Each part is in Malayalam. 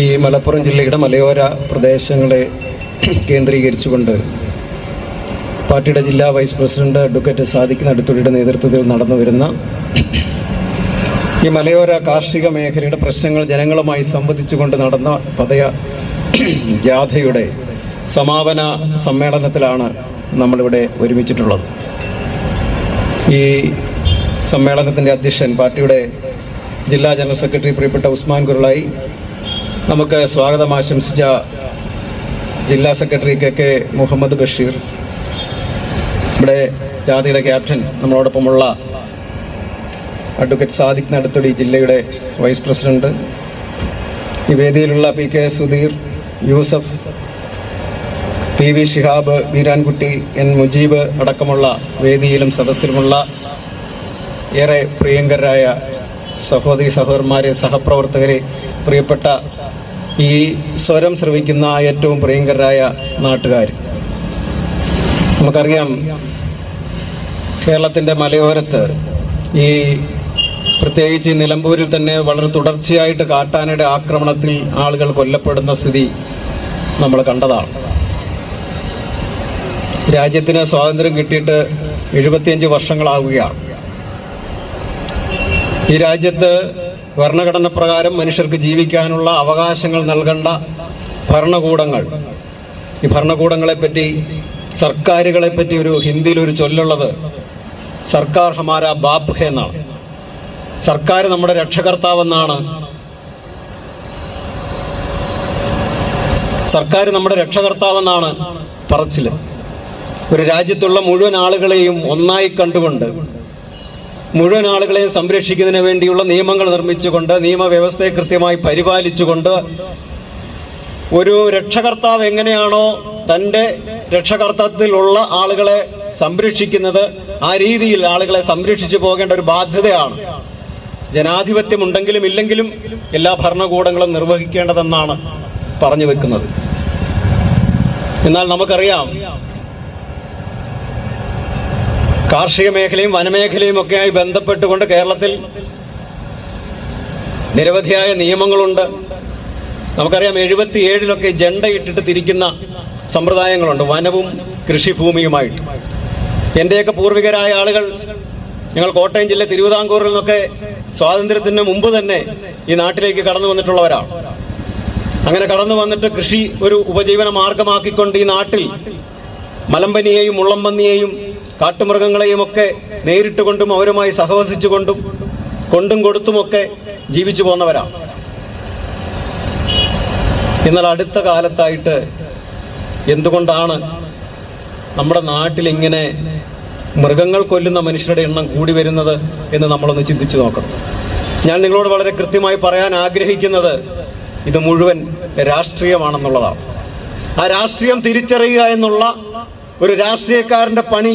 ഈ മലപ്പുറം ജില്ലയുടെ മലയോര പ്രദേശങ്ങളെ കേന്ദ്രീകരിച്ചുകൊണ്ട് പാർട്ടിയുടെ ജില്ലാ വൈസ് പ്രസിഡന്റ് അഡ്വക്കേറ്റ് സാദിഖ് നടുത്തുടിയുടെ നേതൃത്വത്തിൽ നടന്നു വരുന്ന ഈ മലയോര കാർഷിക മേഖലയുടെ പ്രശ്നങ്ങൾ ജനങ്ങളുമായി സംവദിച്ചുകൊണ്ട് നടന്ന പതയ ജാഥയുടെ സമാപന സമ്മേളനത്തിലാണ് നമ്മളിവിടെ ഒരുമിച്ചിട്ടുള്ളത്. ഈ സമ്മേളനത്തിന്റെ അധ്യക്ഷൻ പാർട്ടിയുടെ ജില്ലാ ജനറൽ സെക്രട്ടറി പ്രിയപ്പെട്ട ഉസ്മാൻ കുരുളായി നമുക്ക് സ്വാഗതം ആശംസിച്ച ജില്ലാ secretary K K Muhammad Basheer. ഇവിടെ ജാതിയുടെ ക്യാപ്റ്റൻ നമ്മളോടൊപ്പമുള്ള അഡ്വക്കേറ്റ് സാദിഖ് നടത്തൊടി ജില്ലയുടെ വൈസ് പ്രസിഡന്റ് ഈ വേദിയിലുള്ള P K Sudheer Yusuf P V Shihab Beerankutty N Mujeeb അടക്കമുള്ള വേദിയിലും സദസ്സിലുമുള്ള ഏറെ പ്രിയങ്കരായ സഹോദരി സഹോദരന്മാരെ സഹപ്രവർത്തകരെ പ്രിയപ്പെട്ട ഈ സ്വരം ശ്രവിക്കുന്ന ഏറ്റവും പ്രിയങ്കരായ നാട്ടുകാർ നമുക്കറിയാം കേരളത്തിന്റെ മലയോരത്ത് ഈ പ്രത്യേകിച്ച് നിലമ്പൂരിൽ തന്നെ വളരെ തുടർച്ചയായിട്ട് കാട്ടാനയുടെ ആക്രമണത്തിൽ ആളുകൾ കൊല്ലപ്പെടുന്ന സ്ഥിതി നമ്മൾ കണ്ടതാണ്. രാജ്യത്തിന് സ്വാതന്ത്ര്യം കിട്ടിയിട്ട് എഴുപത്തിയഞ്ച് വർഷങ്ങളാവുകയാണ്. ഈ രാജ്യത്ത് ഭരണഘടന പ്രകാരം മനുഷ്യർക്ക് ജീവിക്കാനുള്ള അവകാശങ്ങൾ നൽകേണ്ട ഭരണകൂടങ്ങൾ. ഈ ഭരണകൂടങ്ങളെപ്പറ്റി സർക്കാരുകളെ പറ്റി ഒരു ഹിന്ദിയിൽ ഒരു ചൊല്ലുള്ളത് സർക്കാർ ഹമാര ബാപ്പ് ഹെ എന്നാണ്. സർക്കാർ നമ്മുടെ രക്ഷകർത്താവെന്നാണ്. സർക്കാർ നമ്മുടെ രക്ഷകർത്താവെന്നാണ് പറച്ചിൽ. ഒരു രാജ്യത്തുള്ള മുഴുവൻ ആളുകളെയും ഒന്നായി കണ്ടുകൊണ്ട് മുഴുവൻ ആളുകളെയും സംരക്ഷിക്കുന്നതിന് വേണ്ടിയുള്ള നിയമങ്ങൾ നിർമ്മിച്ചുകൊണ്ട് നിയമവ്യവസ്ഥയെ കൃത്യമായി പരിപാലിച്ചുകൊണ്ട് ഒരു രക്ഷകർത്താവ് എങ്ങനെയാണോ തന്റെ രക്ഷകർത്തത്തിലുള്ള ആളുകളെ സംരക്ഷിക്കുന്നത് ആ രീതിയിൽ ആളുകളെ സംരക്ഷിച്ചു പോകേണ്ട ഒരു ബാധ്യതയാണ്. ജനാധിപത്യം ഉണ്ടെങ്കിലും ഇല്ലെങ്കിലും എല്ലാ ഭരണകൂടങ്ങളും നിർവഹിക്കേണ്ടതെന്നാണ് പറഞ്ഞു വെക്കുന്നത്. എന്നാൽ നമുക്കറിയാം കാർഷിക മേഖലയും വനമേഖലയും ഒക്കെയായി ബന്ധപ്പെട്ടുകൊണ്ട് കേരളത്തിൽ നിരവധിയായ നിയമങ്ങളുണ്ട്. നമുക്കറിയാം എഴുപത്തി ഏഴിലൊക്കെ ജണ്ട ഇട്ടിട്ട് തിരിക്കുന്ന സമ്പ്രദായങ്ങളുണ്ട്. വനവും കൃഷിഭൂമിയുമായിട്ട്. എന്റെയൊക്കെ പൂർവികരായ ആളുകൾ ഞങ്ങൾ കോട്ടയം ജില്ല തിരുവിതാംകൂറിൽ നിന്നൊക്കെ സ്വാതന്ത്ര്യത്തിന് മുമ്പ് തന്നെ ഈ നാട്ടിലേക്ക് കടന്നു വന്നിട്ടുള്ളവരാണ്. അങ്ങനെ കടന്നു വന്നിട്ട് കൃഷി ഒരു ഉപജീവന മാർഗമാക്കിക്കൊണ്ട് ഈ നാട്ടിൽ മലമ്പനിയെയും മുള്ളമ്പന്നിയെയും കാട്ടുമൃഗങ്ങളെയും ഒക്കെ നേരിട്ട് കൊണ്ടും അവരുമായി സഹവസിച്ചുകൊണ്ടും കൊണ്ടും കൊടുത്തുമൊക്കെ ജീവിച്ചു പോന്നവരാണ് എന്നാൽ അടുത്ത കാലത്തായിട്ട് എന്തുകൊണ്ടാണ് നമ്മുടെ നാട്ടിൽ ഇങ്ങനെ മൃഗങ്ങൾ കൊല്ലുന്ന മനുഷ്യരുടെ എണ്ണം കൂടി വരുന്നത് എന്ന് നമ്മളൊന്ന് ചിന്തിച്ചു നോക്കണം. ഞാൻ നിങ്ങളോട് വളരെ കൃത്യമായി പറയാൻ ആഗ്രഹിക്കുന്നത് ഇത് മുഴുവൻ രാഷ്ട്രീയമാണെന്നുള്ളതാണ്. ആ രാഷ്ട്രീയം തിരിച്ചറിയുക എന്നുള്ള ഒരു രാഷ്ട്രീയക്കാരന്റെ പണി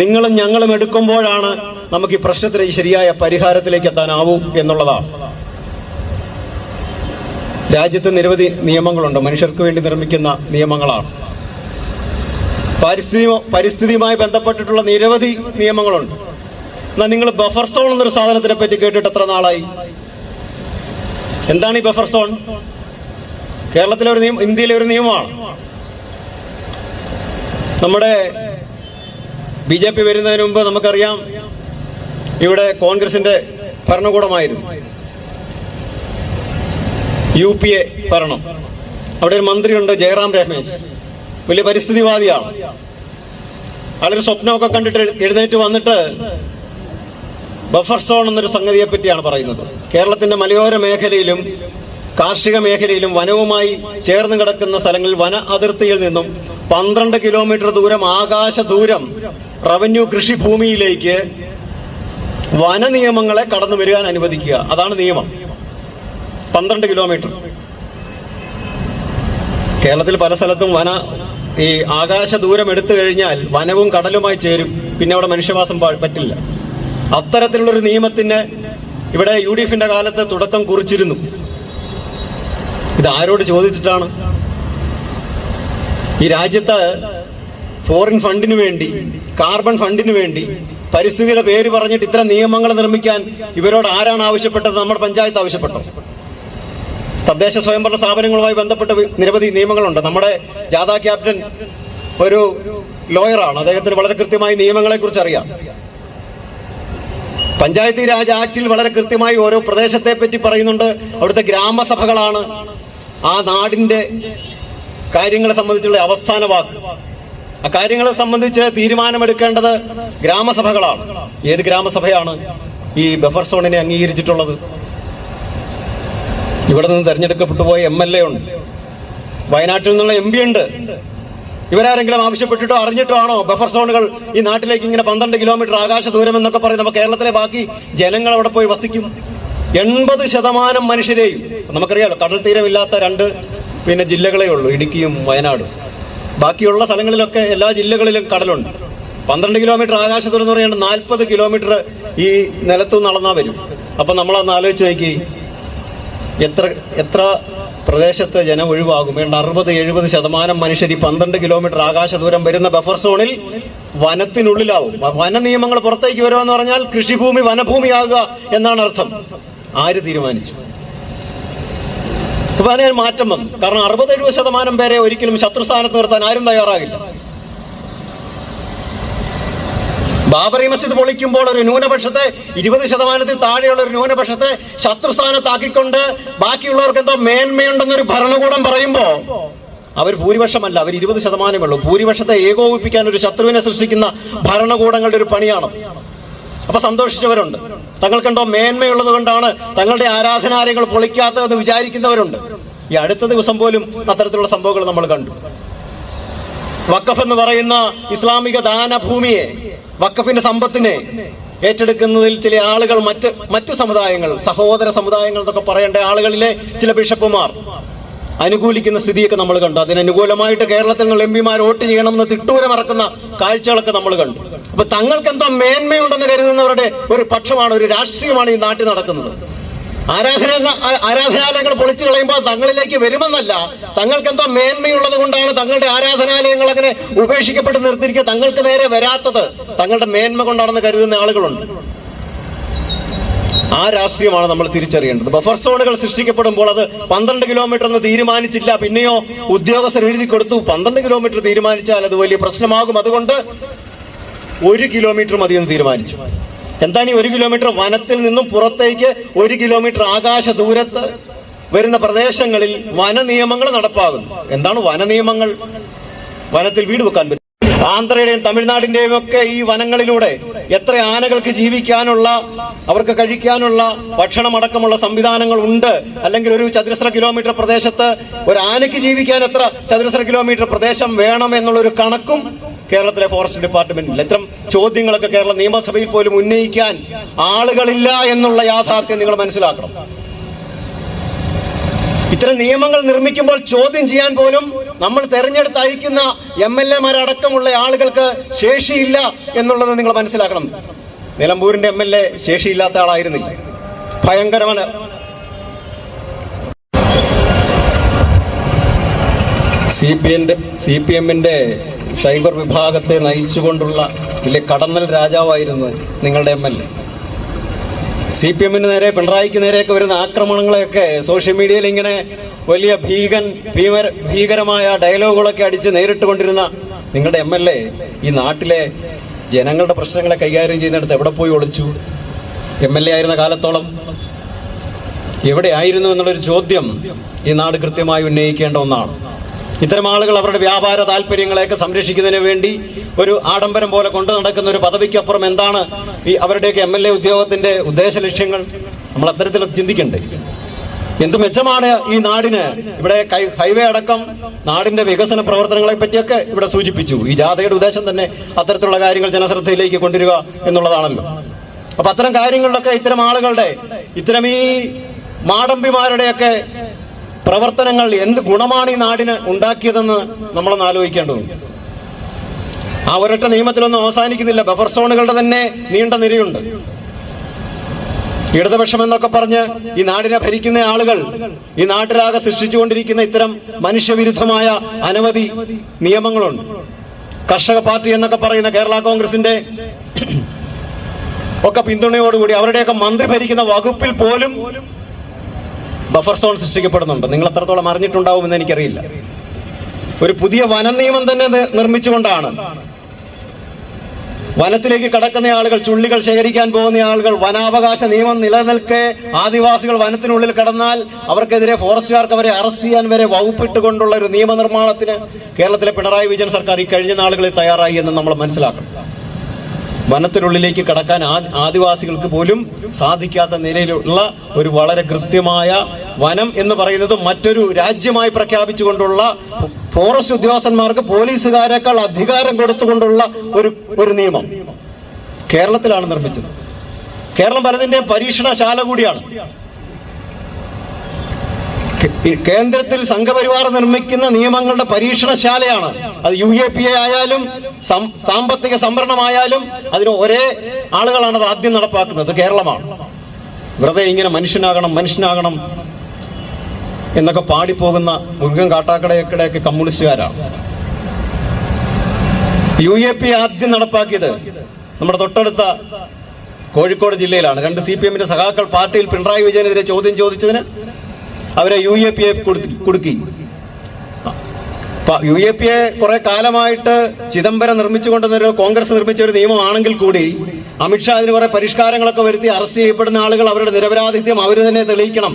നിങ്ങളും ഞങ്ങളും എടുക്കുമ്പോഴാണ് നമുക്ക് ഈ പ്രശ്നത്തിന് ശരിയായ പരിഹാരത്തിലേക്ക് എത്താനാവൂ എന്നുള്ളതാണ്. രാജ്യത്ത് നിരവധി നിയമങ്ങളുണ്ട്. മനുഷ്യർക്ക് വേണ്ടി നിർമ്മിക്കുന്ന നിയമങ്ങളാണ്. പരിസ്ഥിതി പരിസ്ഥിതിയുമായി ബന്ധപ്പെട്ടിട്ടുള്ള നിരവധി നിയമങ്ങളുണ്ട്. എന്നാൽ നിങ്ങൾ ബഫർ സോൺ എന്നൊരു സാധനത്തിനെ പറ്റി കേട്ടിട്ട് എത്ര നാളായി? എന്താണ് ഈ ബഫർ സോൺ? കേരളത്തിലെ ഒരു നിയമം ഇന്ത്യയിലെ ഒരു നിയമമാണ്. നമ്മുടെ ബി ജെ പി വരുന്നതിന് മുമ്പ് നമുക്കറിയാം ഇവിടെ കോൺഗ്രസിന്റെ ഭരണകൂടമായിരുന്നു. യു പി എ ഭരണം. അവിടെ ഒരു മന്ത്രിയുണ്ട് ജയറാം രമേശ്. വലിയ പരിസ്ഥിതിവാദിയാണ്. ആളൊരു സ്വപ്നമൊക്കെ കണ്ടിട്ട് എഴുന്നേറ്റ് വന്നിട്ട് ബഫർ സോൺ എന്നൊരു സംഗതിയെ പറ്റിയാണ് പറയുന്നത്. കേരളത്തിന്റെ മലയോര മേഖലയിലും കാർഷിക മേഖലയിലും വനവുമായി ചേർന്ന് കിടക്കുന്ന സ്ഥലങ്ങളിൽ വന അതിർത്തിയിൽ നിന്നും പന്ത്രണ്ട് കിലോമീറ്റർ ദൂരം ആകാശ ദൂരം റവന്യൂ കൃഷിഭൂമിയിലേക്ക് വന നിയമങ്ങളെ കടന്നു വരുവാൻ അനുവദിക്കുക. അതാണ് നിയമം. പന്ത്രണ്ട് കിലോമീറ്റർ. കേരളത്തിൽ പല സ്ഥലത്തും വന ഈ ആകാശ ദൂരം എടുത്തു കഴിഞ്ഞാൽ വനവും കടലുമായി ചേരും. പിന്നെ അവിടെ മനുഷ്യവാസം പറ്റില്ല. അത്തരത്തിലുള്ളൊരു നിയമത്തിന് ഇവിടെ യു ഡി കാലത്ത് തുടക്കം കുറിച്ചിരുന്നു. ഇത് ആരോട് ചോദിച്ചിട്ടാണ് ഈ രാജ്യത്ത് ഫോറിൻ ഫണ്ടിന് വേണ്ടി കാർബൺ ഫണ്ടിന് വേണ്ടി പരിസ്ഥിതിയുടെ പേര് പറഞ്ഞിട്ട് ഇത്തരം നിയമങ്ങൾ നിർമ്മിക്കാൻ ഇവരോട് ആരാണ് ആവശ്യപ്പെട്ടത്? നമ്മുടെ പഞ്ചായത്ത് ആവശ്യപ്പെട്ടോ. തദ്ദേശ സ്വയംഭരണ സ്ഥാപനങ്ങളുമായി ബന്ധപ്പെട്ട് നിരവധി നിയമങ്ങളുണ്ട്. നമ്മുടെ ജാഥ ക്യാപ്റ്റൻ ഒരു ലോയറാണ്. അദ്ദേഹത്തിന് വളരെ കൃത്യമായി നിയമങ്ങളെക്കുറിച്ച് അറിയാം പഞ്ചായത്തി രാജ് ആക്ടിൽ വളരെ കൃത്യമായി ഓരോ പ്രദേശത്തെ പറ്റി പറയുന്നുണ്ട്. അവിടുത്തെ ഗ്രാമസഭകളാണ് ആ നാടിന്റെ കാര്യങ്ങളെ സംബന്ധിച്ചുള്ള അവസാന വാക്ക്. ആ കാര്യങ്ങളെ സംബന്ധിച്ച് തീരുമാനമെടുക്കേണ്ടത് ഗ്രാമസഭകളാണ്. ഏത് ഗ്രാമസഭയാണ് ഈ ബഫർ സോണിനെ അംഗീകരിച്ചിട്ടുള്ളത്? ഇവിടെ നിന്ന് തെരഞ്ഞെടുക്കപ്പെട്ടു പോയ എം എൽ എ ഉണ്ട്. വയനാട്ടിൽ നിന്നുള്ള എം പി ഉണ്ട്. ഇവരാരെങ്കിലും ആവശ്യപ്പെട്ടിട്ടോ അറിഞ്ഞിട്ടോ ആണോ ബഫർ സോണുകൾ ഈ നാട്ടിലേക്ക് ഇങ്ങനെ പന്ത്രണ്ട് കിലോമീറ്റർ ആകാശ ദൂരം എന്നൊക്കെ പറയും നമ്മൾ കേരളത്തിലെ ബാക്കി ജനങ്ങൾ അവിടെ പോയി വസിക്കും. എൺപത് ശതമാനം മനുഷ്യരെയും നമുക്കറിയാലോ കടൽ തീരമില്ലാത്ത രണ്ട് പിന്നെ ജില്ലകളേ ഉള്ളൂ ഇടുക്കിയും വയനാടും. ബാക്കിയുള്ള സ്ഥലങ്ങളിലൊക്കെ എല്ലാ ജില്ലകളിലും കടലുണ്ട്. പന്ത്രണ്ട് കിലോമീറ്റർ ആകാശ ദൂരം എന്ന് പറയുന്നത് നാൽപ്പത് കിലോമീറ്റർ ഈ നിലത്തു നടന്നാൽ വരും. അപ്പം നമ്മളന്ന് ആലോചിച്ച് നോക്കി എത്ര എത്ര പ്രദേശത്ത് ജനം ഒഴിവാകും? വേണ്ട അറുപത് എഴുപത് ശതമാനം മനുഷ്യർ ഈ പന്ത്രണ്ട് കിലോമീറ്റർ ആകാശ ദൂരം വരുന്ന ബഫർ സോണിൽ വനത്തിനുള്ളിലാവും. വന നിയമങ്ങൾ പുറത്തേക്ക് വരുമെന്ന് പറഞ്ഞാൽ കൃഷിഭൂമി വനഭൂമിയാകുക എന്നാണ് അർത്ഥം. ആര് തീരുമാനിച്ചു? അപ്പൊ അതിന് മാറ്റം വന്നു. കാരണം അറുപത് എഴുപത് ശതമാനം പേരെ ഒരിക്കലും ശത്രുസ്ഥാനത്ത് നിർത്താൻ ആരും തയ്യാറാകില്ല. ബാബറി മസ്ജിദ് പൊളിക്കുമ്പോൾ ഒരു ന്യൂനപക്ഷത്തെ ഇരുപത് ശതമാനത്തിൽ താഴെയുള്ള ഒരു ന്യൂനപക്ഷത്തെ ശത്രുസ്ഥാനത്താക്കിക്കൊണ്ട് ബാക്കിയുള്ളവർക്ക് എന്തോ മേന്മയുണ്ടെന്നൊരു ഭരണകൂടം പറയുമ്പോൾ അവർ ഭൂരിപക്ഷമല്ല അവർ ഇരുപത് ശതമാനമേ ഉള്ളൂ. ഭൂരിപക്ഷത്തെ ഏകോപിപ്പിക്കാൻ ഒരു ശത്രുവിനെ സൃഷ്ടിക്കുന്ന ഭരണകൂടങ്ങളുടെ ഒരു പണിയാണ്. അപ്പൊ സന്തോഷിച്ചവരുണ്ട്. തങ്ങൾക്കുണ്ടോ മേന്മയുള്ളത് കൊണ്ടാണ് തങ്ങളുടെ ആരാധനാലയങ്ങൾ പൊളിക്കാത്തതെന്ന് വിചാരിക്കുന്നവരുണ്ട്. ഈ അടുത്ത ദിവസം പോലും അത്തരത്തിലുള്ള സംഭവങ്ങൾ നമ്മൾ കണ്ടു. വഖഫ് എന്ന് പറയുന്ന ഇസ്ലാമിക ദാനഭൂമിയെ വഖഫിന്റെ സമ്പത്തിനെ ഏറ്റെടുക്കുന്നതിൽ ചില ആളുകൾ മറ്റ് മറ്റ് സമുദായങ്ങൾ സഹോദര സമുദായങ്ങൾ എന്നൊക്കെ പറയേണ്ട ആളുകളിലെ ചില ബിഷപ്പുമാർ അനുകൂലിക്കുന്ന സ്ഥിതിയൊക്കെ നമ്മൾ കണ്ടു. അതിനനുകൂലമായിട്ട് കേരളത്തിൽ നിന്നുള്ള എം പിമാർ വോട്ട് ചെയ്യണമെന്ന് തിട്ടൂരം ഇറക്കുന്ന കാഴ്ചകളൊക്കെ നമ്മൾ കണ്ടു. അപ്പൊ തങ്ങൾക്ക് എന്തോ മേന്മയുണ്ടെന്ന് കരുതുന്നവരുടെ ഒരു പക്ഷമാണ് ഒരു രാഷ്ട്രീയമാണ് ഈ നാട്ടിൽ നടക്കുന്നത്. ആരാധന ആരാധനാലയങ്ങൾ പൊളിച്ചു കളയുമ്പോൾ തങ്ങളിലേക്ക് വരുമെന്നല്ല. തങ്ങൾക്ക് എന്തോ മേന്മയുള്ളത് കൊണ്ടാണ് തങ്ങളുടെ ആരാധനാലയങ്ങൾ അങ്ങനെ ഉപേക്ഷിക്കപ്പെട്ട് നിർത്തിയിരിക്കുക. തങ്ങൾക്ക് നേരെ വരാത്തത് തങ്ങളുടെ മേന്മ കൊണ്ടാണെന്ന് കരുതുന്ന ആളുകളുണ്ട്. ആ രാഷ്ട്രീയമാണ് നമ്മൾ തിരിച്ചറിയേണ്ടത്. ബഫർ സോണുകൾ സൃഷ്ടിക്കപ്പെടുമ്പോൾ അത് പന്ത്രണ്ട് കിലോമീറ്റർ എന്ന് തീരുമാനിച്ചില്ല. പിന്നെയോ ഉദ്യോഗസ്ഥർ എഴുതി കൊടുത്തു. പന്ത്രണ്ട് കിലോമീറ്റർ തീരുമാനിച്ചാൽ അത് വലിയ പ്രശ്നമാകും. അതുകൊണ്ട് ഒരു കിലോമീറ്റർ മതി എന്ന് തീരുമാനിച്ചു. എന്താണ് ഈ ഒരു കിലോമീറ്റർ? വനത്തിൽ നിന്നും പുറത്തേക്ക് ഒരു കിലോമീറ്റർ ആകാശ ദൂരത്ത് വരുന്ന പ്രദേശങ്ങളിൽ വന നിയമങ്ങൾ നടപ്പാകുന്നു. എന്താണ് വന നിയമങ്ങൾ വനത്തിൽ വീട് വെക്കാൻ ആന്ധ്രയുടെയും തമിഴ്നാടിന്റെയും ഒക്കെ ഈ വനങ്ങളിലൂടെ എത്ര ആനകൾക്ക് ജീവിക്കാനുള്ള അവർക്ക് കഴിക്കാനുള്ള ഭക്ഷണം അടക്കമുള്ള സംവിധാനങ്ങൾ ഉണ്ട്. അല്ലെങ്കിൽ ഒരു ചതുരശ്ര കിലോമീറ്റർ പ്രദേശത്ത് ഒരു ആനയ്ക്ക് ജീവിക്കാൻ എത്ര ചതുരശ്ര കിലോമീറ്റർ പ്രദേശം വേണം എന്നുള്ള ഒരു കണക്കും കേരളത്തിലെ ഫോറസ്റ്റ് ഡിപ്പാർട്ട്മെന്റിൽ ഇത്തരം ചോദ്യങ്ങളൊക്കെ കേരള നിയമസഭയിൽ പോലും ഉന്നയിക്കാൻ ആളുകളില്ല എന്നുള്ള യാഥാർത്ഥ്യം നിങ്ങൾ മനസ്സിലാക്കണം. ഇത്തരം നിയമങ്ങൾ നിർമ്മിക്കുമ്പോൾ ചോദ്യം ചെയ്യാൻ പോലും നമ്മൾ തെരഞ്ഞെടുത്ത് അയക്കുന്ന എം എൽ എമാരടക്കമുള്ള ആളുകൾക്ക് ശേഷിയില്ല എന്നുള്ളത് നിങ്ങൾ മനസ്സിലാക്കണം. നിലമ്പൂരിന്റെ എം എൽ എ ശേഷിയില്ലാത്ത ആളായിരുന്നില്ല. ഭയങ്കരമാണ്. സി പി എന്റെ സി പി എമ്മിന്റെ സൈബർ വിഭാഗത്തെ നയിച്ചുകൊണ്ടുള്ള വലിയ കടന്നൽ രാജാവായിരുന്നു നിങ്ങളുടെ M L A. C P എമ്മിന് നേരെ പിണറായിക്ക് നേരെയൊക്കെ വരുന്ന ആക്രമണങ്ങളെയൊക്കെ സോഷ്യൽ മീഡിയയിൽ ഇങ്ങനെ വലിയ ഭീകൻ ഭീമര ഭീകരമായ ഡയലോഗുകളൊക്കെ അടിച്ച് നേരിട്ട് കൊണ്ടിരുന്ന നിങ്ങളുടെ എം എൽ എ ഈ നാട്ടിലെ ജനങ്ങളുടെ പ്രശ്നങ്ങളെ കൈകാര്യം ചെയ്യുന്നിടത്ത് എവിടെ പോയി ഒളിച്ചു? എം എൽ എ ആയിരുന്ന കാലത്തോളം എവിടെയായിരുന്നു എന്നുള്ളൊരു ചോദ്യം ഈ നാട് കൃത്യമായി ഉന്നയിക്കേണ്ട ഒന്നാണ്. ഇത്തരം ആളുകൾ അവരുടെ വ്യാപാര താല്പര്യങ്ങളെയൊക്കെ സംരക്ഷിക്കുന്നതിന് വേണ്ടി ഒരു ആഡംബരം പോലെ കൊണ്ടു നടക്കുന്ന ഒരു പദവിക്കപ്പുറം എന്താണ് ഈ അവരുടെയൊക്കെ എം എൽ എ ഉദ്യോഗത്തിന്റെ ഉദ്ദേശ ലക്ഷ്യങ്ങൾ? നമ്മൾ അത്തരത്തിൽ ചിന്തിക്കണ്ടേ. എന്ത് മെച്ചമാണ് ഈ നാടിന്? ഇവിടെ ഹൈവേ അടക്കം നാടിന്റെ വികസന പ്രവർത്തനങ്ങളെ പറ്റിയൊക്കെ ഇവിടെ സൂചിപ്പിച്ചു. ഈ ജാഥയുടെ ഉദ്ദേശം തന്നെ അത്തരത്തിലുള്ള കാര്യങ്ങൾ ജനശ്രദ്ധയിലേക്ക് കൊണ്ടുവരിക എന്നുള്ളതാണല്ലോ. അപ്പൊ അത്തരം കാര്യങ്ങളിലൊക്കെ ഇത്തരം ആളുകളുടെ ഇത്തരം ഈ മാടമ്പിമാരുടെയൊക്കെ പ്രവർത്തനങ്ങൾ എന്ത് ഗുണമാണ് ഈ നാടിന് ഉണ്ടാക്കിയതെന്ന് നമ്മളൊന്ന് ആലോചിക്കേണ്ടതുണ്ട് ആ ഒരൊറ്റ നിയമത്തിലൊന്നും അവസാനിക്കുന്നില്ല. ബഫർ സോണുകളുടെ തന്നെ നീണ്ട നിരയുണ്ട്. ഇടതുപക്ഷം എന്നൊക്കെ പറഞ്ഞ് ഈ നാടിനെ ഭരിക്കുന്ന ആളുകൾ ഈ നാട്ടിലാകെ സൃഷ്ടിച്ചുകൊണ്ടിരിക്കുന്ന ഇത്തരം മനുഷ്യവിരുദ്ധമായ അനവധി നിയമങ്ങളുണ്ട്. കർഷക പാർട്ടി എന്നൊക്കെ പറയുന്ന കേരള കോൺഗ്രസിന്റെ ഒക്കെ പിന്തുണയോടുകൂടി അവരുടെയൊക്കെ മന്ത്രി ഭരിക്കുന്ന വകുപ്പിൽ പോലും ബഫർ സോൺ സൃഷ്ടിക്കപ്പെടുന്നുണ്ട്. നിങ്ങൾ എത്രത്തോളം അറിഞ്ഞിട്ടുണ്ടാവുമെന്ന് എനിക്കറിയില്ല. ഒരു പുതിയ വന നിയമം തന്നെ നിർമ്മിച്ചുകൊണ്ടാണ്. വനത്തിലേക്ക് കടക്കുന്ന ആളുകൾ ചുള്ളികൾ ശേഖരിക്കാൻ പോകുന്ന ആളുകൾ വനാവകാശ നിയമം നിലനിൽക്കെ ആദിവാസികൾ വനത്തിനുള്ളിൽ കടന്നാൽ അവർക്കെതിരെ ഫോറസ്റ്റുകാർക്ക് അവരെ അറസ്റ്റ് ചെയ്യാൻ വരെ വകുപ്പിട്ടുകൊണ്ടുള്ള ഒരു നിയമനിർമ്മാണത്തിന് കേരളത്തിലെ പിണറായി വിജയൻ സർക്കാർ ഈ കഴിഞ്ഞ നാളുകളിൽ തയ്യാറായി എന്ന് നമ്മൾ മനസ്സിലാക്കണം. വനത്തിനുള്ളിലേക്ക് കടക്കാൻ ആദിവാസികൾക്ക് പോലും സാധിക്കാത്ത നിലയിലുള്ള ഒരു വളരെ കൃത്യമായ വനം എന്ന് പറയുന്നത് മറ്റൊരു രാജ്യമായി പ്രഖ്യാപിച്ചുകൊണ്ടുള്ള ഫോറസ്റ്റ് ഉദ്യോഗസ്ഥന്മാർക്ക് പോലീസുകാരെക്കാൾ അധികാരം കൊടുത്തുകൊണ്ടുള്ള ഒരു ഒരു നിയമം കേരളത്തിലാണ് നിർമ്മിച്ചത്. കേരളം പലതിന്റെ പരീക്ഷണശാല കൂടിയാണ്. കേന്ദ്രത്തിൽ സംഘപരിവാർ നിർമ്മിക്കുന്ന നിയമങ്ങളുടെ പരീക്ഷണശാലയാണ്. അത് യു എ പി എ ആയാലും സാമ്പത്തിക സംവരണമായാലും അതിന് ഒരേ ആളുകളാണ് അത് ആദ്യം നടപ്പാക്കുന്നത്. കേരളമാണ്. വെറുതെ ഇങ്ങനെ മനുഷ്യനാകണം മനുഷ്യനാകണം എന്നൊക്കെ പാടിപ്പോകുന്ന മുരുകൻ കാട്ടാക്കടയൊക്കെ കമ്മ്യൂണിസ്റ്റുകാരാണ്. യു എ പി ആദ്യം നടപ്പാക്കിയത് നമ്മുടെ തൊട്ടടുത്ത കോഴിക്കോട് ജില്ലയിലാണ്. രണ്ട് സി പി എമ്മിന്റെ സഖാക്കൾ പാർട്ടിയിൽ പിണറായി വിജയനെതിരെ ചോദ്യം ചോദിച്ചതിന് അവരെ യു എ പി എ കൊടുക്കി. യു എ പി എ കുറെ കാലമായിട്ട് ചിദംബരം നിർമ്മിച്ചു കൊണ്ടുവന്നൊരു കോൺഗ്രസ് നിർമ്മിച്ച ഒരു നിയമമാണെങ്കിൽ കൂടി അമിത്ഷാ അതിന് കുറെ പരിഷ്കാരങ്ങളൊക്കെ വരുത്തി അറസ്റ്റ് ചെയ്യപ്പെടുന്ന ആളുകൾ അവരുടെ നിരപരാധിത്യം അവർ തന്നെ തെളിയിക്കണം.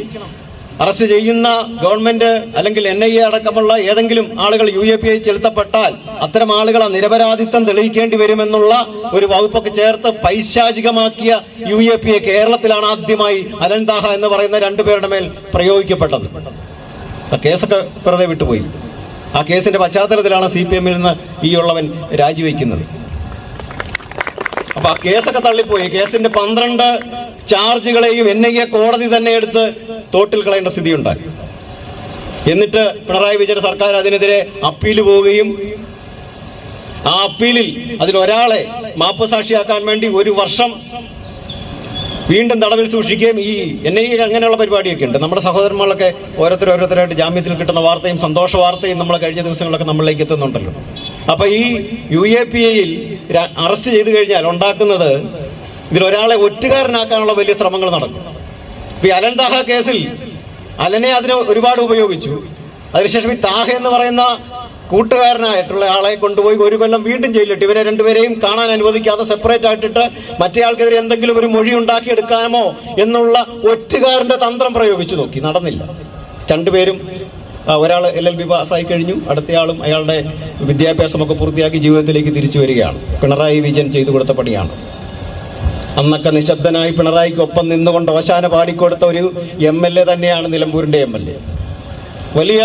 അറസ്റ്റ് ചെയ്യുന്ന ഗവൺമെന്റ് അല്ലെങ്കിൽ എൻ ഐ എ അടക്കമുള്ള ഏതെങ്കിലും ആളുകൾ യു എ പി ഐ ചെലുത്തപ്പെട്ടാൽ അത്തരം ആളുകൾ ആ നിരപരാധിത്വം തെളിയിക്കേണ്ടി വരുമെന്നുള്ള ഒരു വകുപ്പൊക്കെ ചേർത്ത് പൈശാചികമാക്കിയ യു എ പി എ കേരളത്തിലാണ് ആദ്യമായി അനന്താഹ എന്ന് പറയുന്ന രണ്ടുപേരുടെ മേൽ പ്രയോഗിക്കപ്പെട്ടത്. ആ കേസൊക്കെ വെറുതെ വിട്ടുപോയി. ആ കേസിന്റെ പശ്ചാത്തലത്തിലാണ് സി പി എമ്മിൽ നിന്ന് ഈ ഉള്ളവൻ രാജിവെക്കുന്നത്. അപ്പൊ ആ കേസൊക്കെ തള്ളിപ്പോയി. കേസിന്റെ പന്ത്രണ്ട് ചാർജുകളെയും എൻ ഐ എ കോടതി തന്നെ എടുത്ത് തോട്ടിൽ കളയേണ്ട സ്ഥിതി ഉണ്ടായി എന്നിട്ട് പിണറായി വിജയൻ സർക്കാർ അതിനെതിരെ അപ്പീൽ പോവുകയും ആ അപ്പീലിൽ അതിലൊരാളെ മാപ്പ് സാക്ഷിയാക്കാൻ വേണ്ടി ഒരു വർഷം വീണ്ടും തടവിൽ സൂക്ഷിക്കുകയും ഈ എൻ ഐ അങ്ങനെയുള്ള പരിപാടിയൊക്കെ ഉണ്ട്. നമ്മുടെ സഹോദരന്മാരൊക്കെ ഓരോരുത്തരോരോരുത്തരായിട്ട് ജാമ്യത്തിൽ കിട്ടുന്ന വാർത്തയും സന്തോഷ വാർത്തയും നമ്മൾ കഴിഞ്ഞ ദിവസങ്ങളിലൊക്കെ നമ്മളിലേക്ക് എത്തുന്നുണ്ടല്ലോ. അപ്പൊ ഈ യു എ പി എയിൽ അറസ്റ്റ് ചെയ്തു കഴിഞ്ഞാൽ ഉണ്ടാക്കുന്നത് ഇതിലൊരാളെ ഒറ്റുകാരനാക്കാനുള്ള വലിയ ശ്രമങ്ങൾ നടക്കും. ഇപ്പൊ ഈ അലൻ താഹ കേസിൽ അലനെ അതിന് ഒരുപാട് ഉപയോഗിച്ചു. അതിനുശേഷം ഈ താഹ എന്ന് പറയുന്ന കൂട്ടുകാരനായിട്ടുള്ള ആളെ കൊണ്ടുപോയി ഒരു കൊല്ലം വീണ്ടും ജയിലിലിട്ട്. ഇവരെ രണ്ടുപേരെയും കാണാൻ അനുവദിക്കാതെ സെപ്പറേറ്റ് ആയിട്ടിട്ട് മറ്റേ ആൾക്കെതിരെ എന്തെങ്കിലും ഒരു മൊഴി ഉണ്ടാക്കിയെടുക്കാമോ എന്നുള്ള ഒറ്റുകാരന്റെ തന്ത്രം പ്രയോഗിച്ചു നോക്കി. നടന്നില്ല. രണ്ടുപേരും ഒരാൾ എൽ എൽ ബി പാസ്സായി കഴിഞ്ഞു. അടുത്തയാളും അയാളുടെ വിദ്യാഭ്യാസമൊക്കെ പൂർത്തിയാക്കി ജീവിതത്തിലേക്ക് തിരിച്ചു വരികയാണ്. പിണറായി വിജയൻ ചെയ്തു കൊടുത്ത പണിയാണ്. അന്നൊക്കെ നിശബ്ദനായി പിണറായിക്കൊപ്പം നിന്നുകൊണ്ട് ഓശാന പാടിക്കൊടുത്ത ഒരു എം എൽ എ തന്നെയാണ് നിലമ്പൂരിന്റെ എം എൽ എ. വലിയ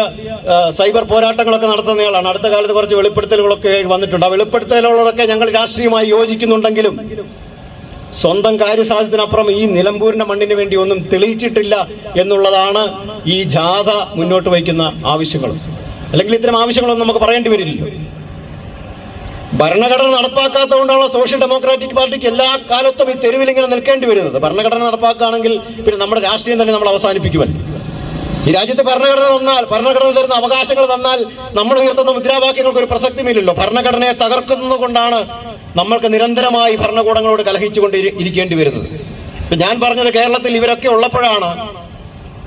സൈബർ പോരാട്ടങ്ങളൊക്കെ നടത്തുന്നയാളാണ് അടുത്ത കാലത്ത് കുറച്ച് വെളിപ്പെടുത്തലുകളൊക്കെ വന്നിട്ടുണ്ട്. ആ വെളിപ്പെടുത്തലുകളൊക്കെ ഞങ്ങൾ രാഷ്ട്രീയമായി യോജിക്കുന്നുണ്ടെങ്കിലും സ്വന്തം കാര്യസാധ്യത്തിനപ്പുറം ഈ നിലമ്പൂരിന്റെ മണ്ണിന് വേണ്ടി ഒന്നും തെളിയിച്ചിട്ടില്ല എന്നുള്ളതാണ് ഈ ജാഥ മുന്നോട്ട് വയ്ക്കുന്ന ആവശ്യങ്ങൾ അല്ലെങ്കിൽ ഇത്തരം ആവശ്യങ്ങളൊന്നും നമുക്ക് പറയേണ്ടി വരില്ലല്ലോ. ഭരണഘടന നടപ്പാക്കാത്തതുകൊണ്ടാണ് സോഷ്യൽ ഡെമോക്രാറ്റിക് പാർട്ടിക്ക് എല്ലാ കാലത്തും ഈ തെരുവിൽ ഇങ്ങനെ നിൽക്കേണ്ടി വരുന്നത്? ഭരണഘടന നടപ്പാക്കുകയാണെങ്കിൽ പിന്നെ നമ്മുടെ രാഷ്ട്രീയം തന്നെ നമ്മൾ അവസാനിപ്പിക്കുമല്ലോ. ഈ രാജ്യത്തെ ഭരണഘടന തന്നാൽ ഭരണഘടന തരുന്ന അവകാശങ്ങൾ തന്നാൽ നമ്മൾ ഉയർത്തുന്ന മുദ്രാവാക്യങ്ങൾക്ക് ഒരു പ്രസക്തിയില്ലല്ലോ ഭരണഘടനയെ തകർക്കുന്നത് കൊണ്ടാണ് നമ്മൾക്ക് നിരന്തരമായി ഭരണകൂടങ്ങളോട് കലഹിച്ചുകൊണ്ട് ഇരി- ഇരിക്കേണ്ടി വരുന്നത്. ഇപ്പൊ ഞാൻ പറഞ്ഞത് കേരളത്തിൽ ഇവരൊക്കെ ഉള്ളപ്പോഴാണ്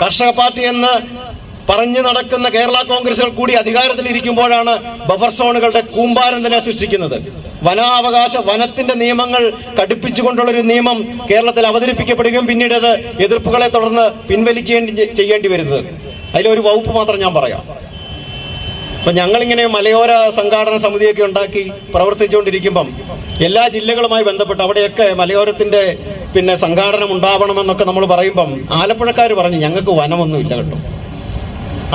കർഷക പാർട്ടി എന്ന് പറഞ്ഞു നടക്കുന്ന കേരള കോൺഗ്രസുകൾ കൂടി അധികാരത്തിൽ ഇരിക്കുമ്പോഴാണ് ബഫർ സോണുകളുടെ കൂമ്പാരം തന്നെ സൃഷ്ടിക്കുന്നത്. വനാവകാശ വനത്തിന്റെ നിയമങ്ങൾ കടുപ്പിച്ചുകൊണ്ടുള്ള ഒരു നിയമം കേരളത്തിൽ അവതരിപ്പിക്കപ്പെടുകയും പിന്നീട് അത് എതിർപ്പുകളെ തുടർന്ന് പിൻവലിക്കേണ്ടി ചെയ്യേണ്ടി വരുന്നത്. അതിലൊരു വകുപ്പ് മാത്രം ഞാൻ പറയാം. അപ്പൊ ഞങ്ങളിങ്ങനെ മലയോര സംഘാടന സമിതിയൊക്കെ ഉണ്ടാക്കി പ്രവർത്തിച്ചുകൊണ്ടിരിക്കുമ്പം എല്ലാ ജില്ലകളുമായി ബന്ധപ്പെട്ട് അവിടെയൊക്കെ മലയോരത്തിന്റെ പിന്നെ സംഘാടനം ഉണ്ടാവണമെന്നൊക്കെ നമ്മൾ പറയുമ്പം ആലപ്പുഴക്കാർ പറഞ്ഞു ഞങ്ങൾക്ക് വനമൊന്നുമില്ല കേട്ടോ.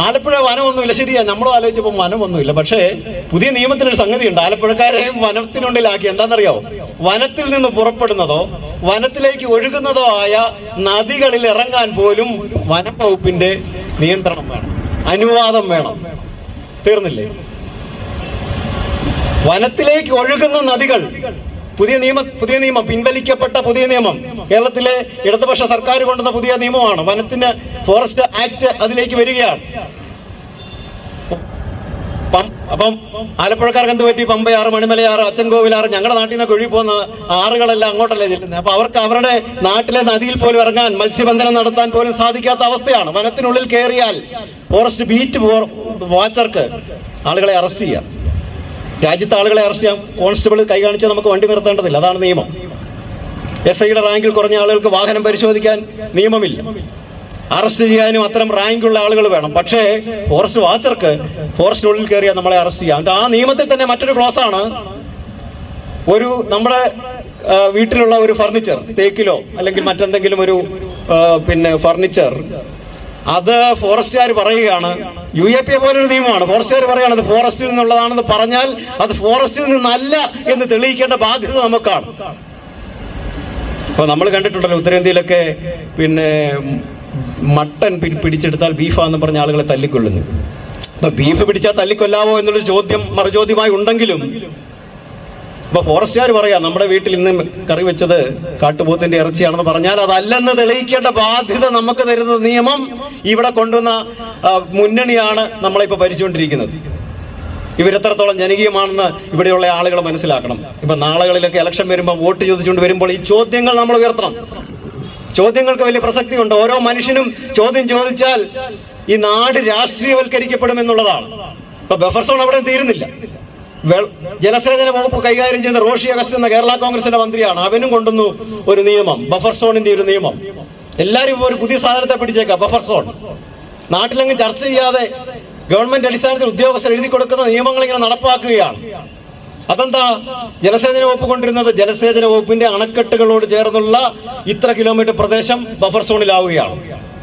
ആലപ്പുഴ വനമൊന്നുമില്ല. ശരിയാ നമ്മളും ആലോചിച്ചപ്പോൾ വനമൊന്നുമില്ല. പക്ഷേ പുതിയ നിയമത്തിനൊരു സംഗതിയുണ്ട്. ആലപ്പുഴക്കാരെയും വനത്തിനുള്ളിലാക്കി. എന്താണെന്നറിയോ? വനത്തിൽ നിന്ന് പുറപ്പെടുന്നതോ വനത്തിലേക്ക് ഒഴുകുന്നതോ ആയ നദികളിൽ ഇറങ്ങാൻ പോലും വനം വകുപ്പിന്റെ നിയന്ത്രണം വേണം. അനുവാദം വേണം. തീർന്നില്ലേ? വനത്തിലേക്ക് ഒഴുകുന്ന നദികൾ പുതിയ നിയമ പുതിയ നിയമം പിൻവലിക്കപ്പെട്ട പുതിയ നിയമം കേരളത്തിലെ ഇടതുപക്ഷ സർക്കാർ കൊണ്ടുവന്ന പുതിയ നിയമമാണ്. വനത്തിന് ഫോറസ്റ്റ് ആക്ട് അതിലേക്ക് വരികയാണ്. അപ്പം ആലപ്പുഴക്കാർക്ക് എന്ത് പറ്റി? പമ്പയാറ് മണിമലയാറ് അച്ചൻകോവിലാറ് ഞങ്ങളുടെ നാട്ടിൽ നിന്ന് ഒഴുകി പോകുന്ന ആറുകളെല്ലാം അങ്ങോട്ടല്ലേ ചെല്ലുന്നത്? അപ്പൊ അവർക്ക് അവരുടെ നാട്ടിലെ നദിയിൽ പോലും ഇറങ്ങാൻ മത്സ്യബന്ധനം നടത്താൻ പോലും സാധിക്കാത്ത അവസ്ഥയാണ്. വനത്തിനുള്ളിൽ കയറിയാൽ ഫോറസ്റ്റ് ബീറ്റ് വാച്ചർക്ക് ആളുകളെ അറസ്റ്റ് ചെയ്യാം. രാജ്യത്തെ ആളുകളെ അറസ്റ്റ് ചെയ്യാം. കോൺസ്റ്റബിൾ കൈ കാണിച്ചാൽ നമുക്ക് വണ്ടി നിർത്തേണ്ടതില്ല. അതാണ് നിയമം. എസ് ഐയുടെ റാങ്കിൽ കുറഞ്ഞ ആളുകൾക്ക് വാഹനം പരിശോധിക്കാൻ നിയമമില്ല. അറസ്റ്റ് ചെയ്യാനും അത്തരം റാങ്കുള്ള ആളുകൾ വേണം. പക്ഷേ ഫോറസ്റ്റ് വാച്ചർക്ക് ഫോറസ്റ്റിനുള്ളിൽ കയറിയാൽ നമ്മളെ അറസ്റ്റ് ചെയ്യാം. ആ നിയമത്തിൽ തന്നെ മറ്റൊരു ക്ലോസ് ആണ്. ഒരു നമ്മുടെ വീട്ടിലുള്ള ഒരു ഫർണിച്ചർ തേക്കിലോ അല്ലെങ്കിൽ മറ്റെന്തെങ്കിലും ഒരു പിന്നെ ഫർണിച്ചർ അത് ഫോറസ്റ്റുകാർ പറയുകയാണ്. യു എ പി എ പോലൊരു നിയമമാണ്. ഫോറസ്റ്റുകാർ പറയുകയാണ് അത് ഫോറസ്റ്റിൽ നിന്നുള്ളതാണെന്ന് പറഞ്ഞാൽ അത് ഫോറസ്റ്റിൽ നിന്നല്ല എന്ന് തെളിയിക്കേണ്ട ബാധ്യത നമുക്കാണ്. അപ്പൊ നമ്മൾ കണ്ടിട്ടുണ്ടല്ലോ ഉത്തരേന്ത്യയിലൊക്കെ പിന്നെ മട്ടൻ പിടിച്ചെടുത്താൽ ബീഫാന്ന് പറഞ്ഞ ആളുകളെ തല്ലിക്കൊള്ളുന്നു അപ്പൊ ബീഫ് പിടിച്ചാൽ തല്ലിക്കൊല്ലാവോ എന്നുള്ള ചോദ്യം മറുചോദ്യമായി ഉണ്ടെങ്കിലും അപ്പൊ ഫോറസ്റ്റുകാർ പറയാ നമ്മുടെ വീട്ടിൽ ഇന്ന് കറി വെച്ചത് കാട്ടുപോത്തിന്റെ ഇറച്ചിയാണെന്ന് പറഞ്ഞാൽ അതല്ലെന്ന് തെളിയിക്കേണ്ട ബാധ്യത നമുക്ക് തരുന്ന നിയമം ഇവിടെ കൊണ്ടുവന്ന മുന്നണിയാണ് മുന്നണിയാണ് നമ്മളിപ്പോ ഭരിച്ചുകൊണ്ടിരിക്കുന്നത്. ഇവരെത്രത്തോളം ജനകീയമാണെന്ന് ഇവിടെയുള്ള ആളുകൾ മനസ്സിലാക്കണം. ഇപ്പൊ നാളുകളിലൊക്കെ ഇലക്ഷൻ വരുമ്പോൾ വോട്ട് ചോദിച്ചുകൊണ്ട് വരുമ്പോൾ ഈ ചോദ്യങ്ങൾ നമ്മൾ ഉയർത്തണം. ചോദ്യങ്ങൾക്ക് വലിയ പ്രസക്തിയുണ്ട്. ഓരോ മനുഷ്യനും ചോദ്യം ചോദിച്ചാൽ ഈ നാട് രാഷ്ട്രീയവൽക്കരിക്കപ്പെടും എന്നുള്ളതാണ് ഇപ്പൊ ബഫർ സോൺ അവിടെ തീരുന്നില്ല. ജലസേചന വകുപ്പ് കൈകാര്യം ചെയ്യുന്ന റോഷി അഗസ്റ്റ് എന്ന കേരള കോൺഗ്രസിന്റെ മന്ത്രിയാണ്. അവനും കൊണ്ടുവന്നു ഒരു നിയമം ബഫർ സോണിന്റെ ഒരു നിയമം. എല്ലാരും ഒരു പുതിയ സാധനത്തെ പിടിച്ചേക്കാം ബഫർ സോൺ നാട്ടിലങ്ങ് ചർച്ച ചെയ്യാതെ ഗവൺമെന്റ് അടിസ്ഥാനത്തിൽ ഉദ്യോഗസ്ഥർ എഴുതി കൊടുക്കുന്ന നിയമങ്ങൾ ഇങ്ങനെ നടപ്പാക്കുകയാണ്. അതെന്താ? ജലസേചന വകുപ്പ് കൊണ്ടിരുന്നത് ജലസേചന വകുപ്പിന്റെ അണക്കെട്ടുകളോട് ചേർന്നുള്ള ഇത്ര കിലോമീറ്റർ പ്രദേശം ബഫർ സോണിലാവുകയാണ്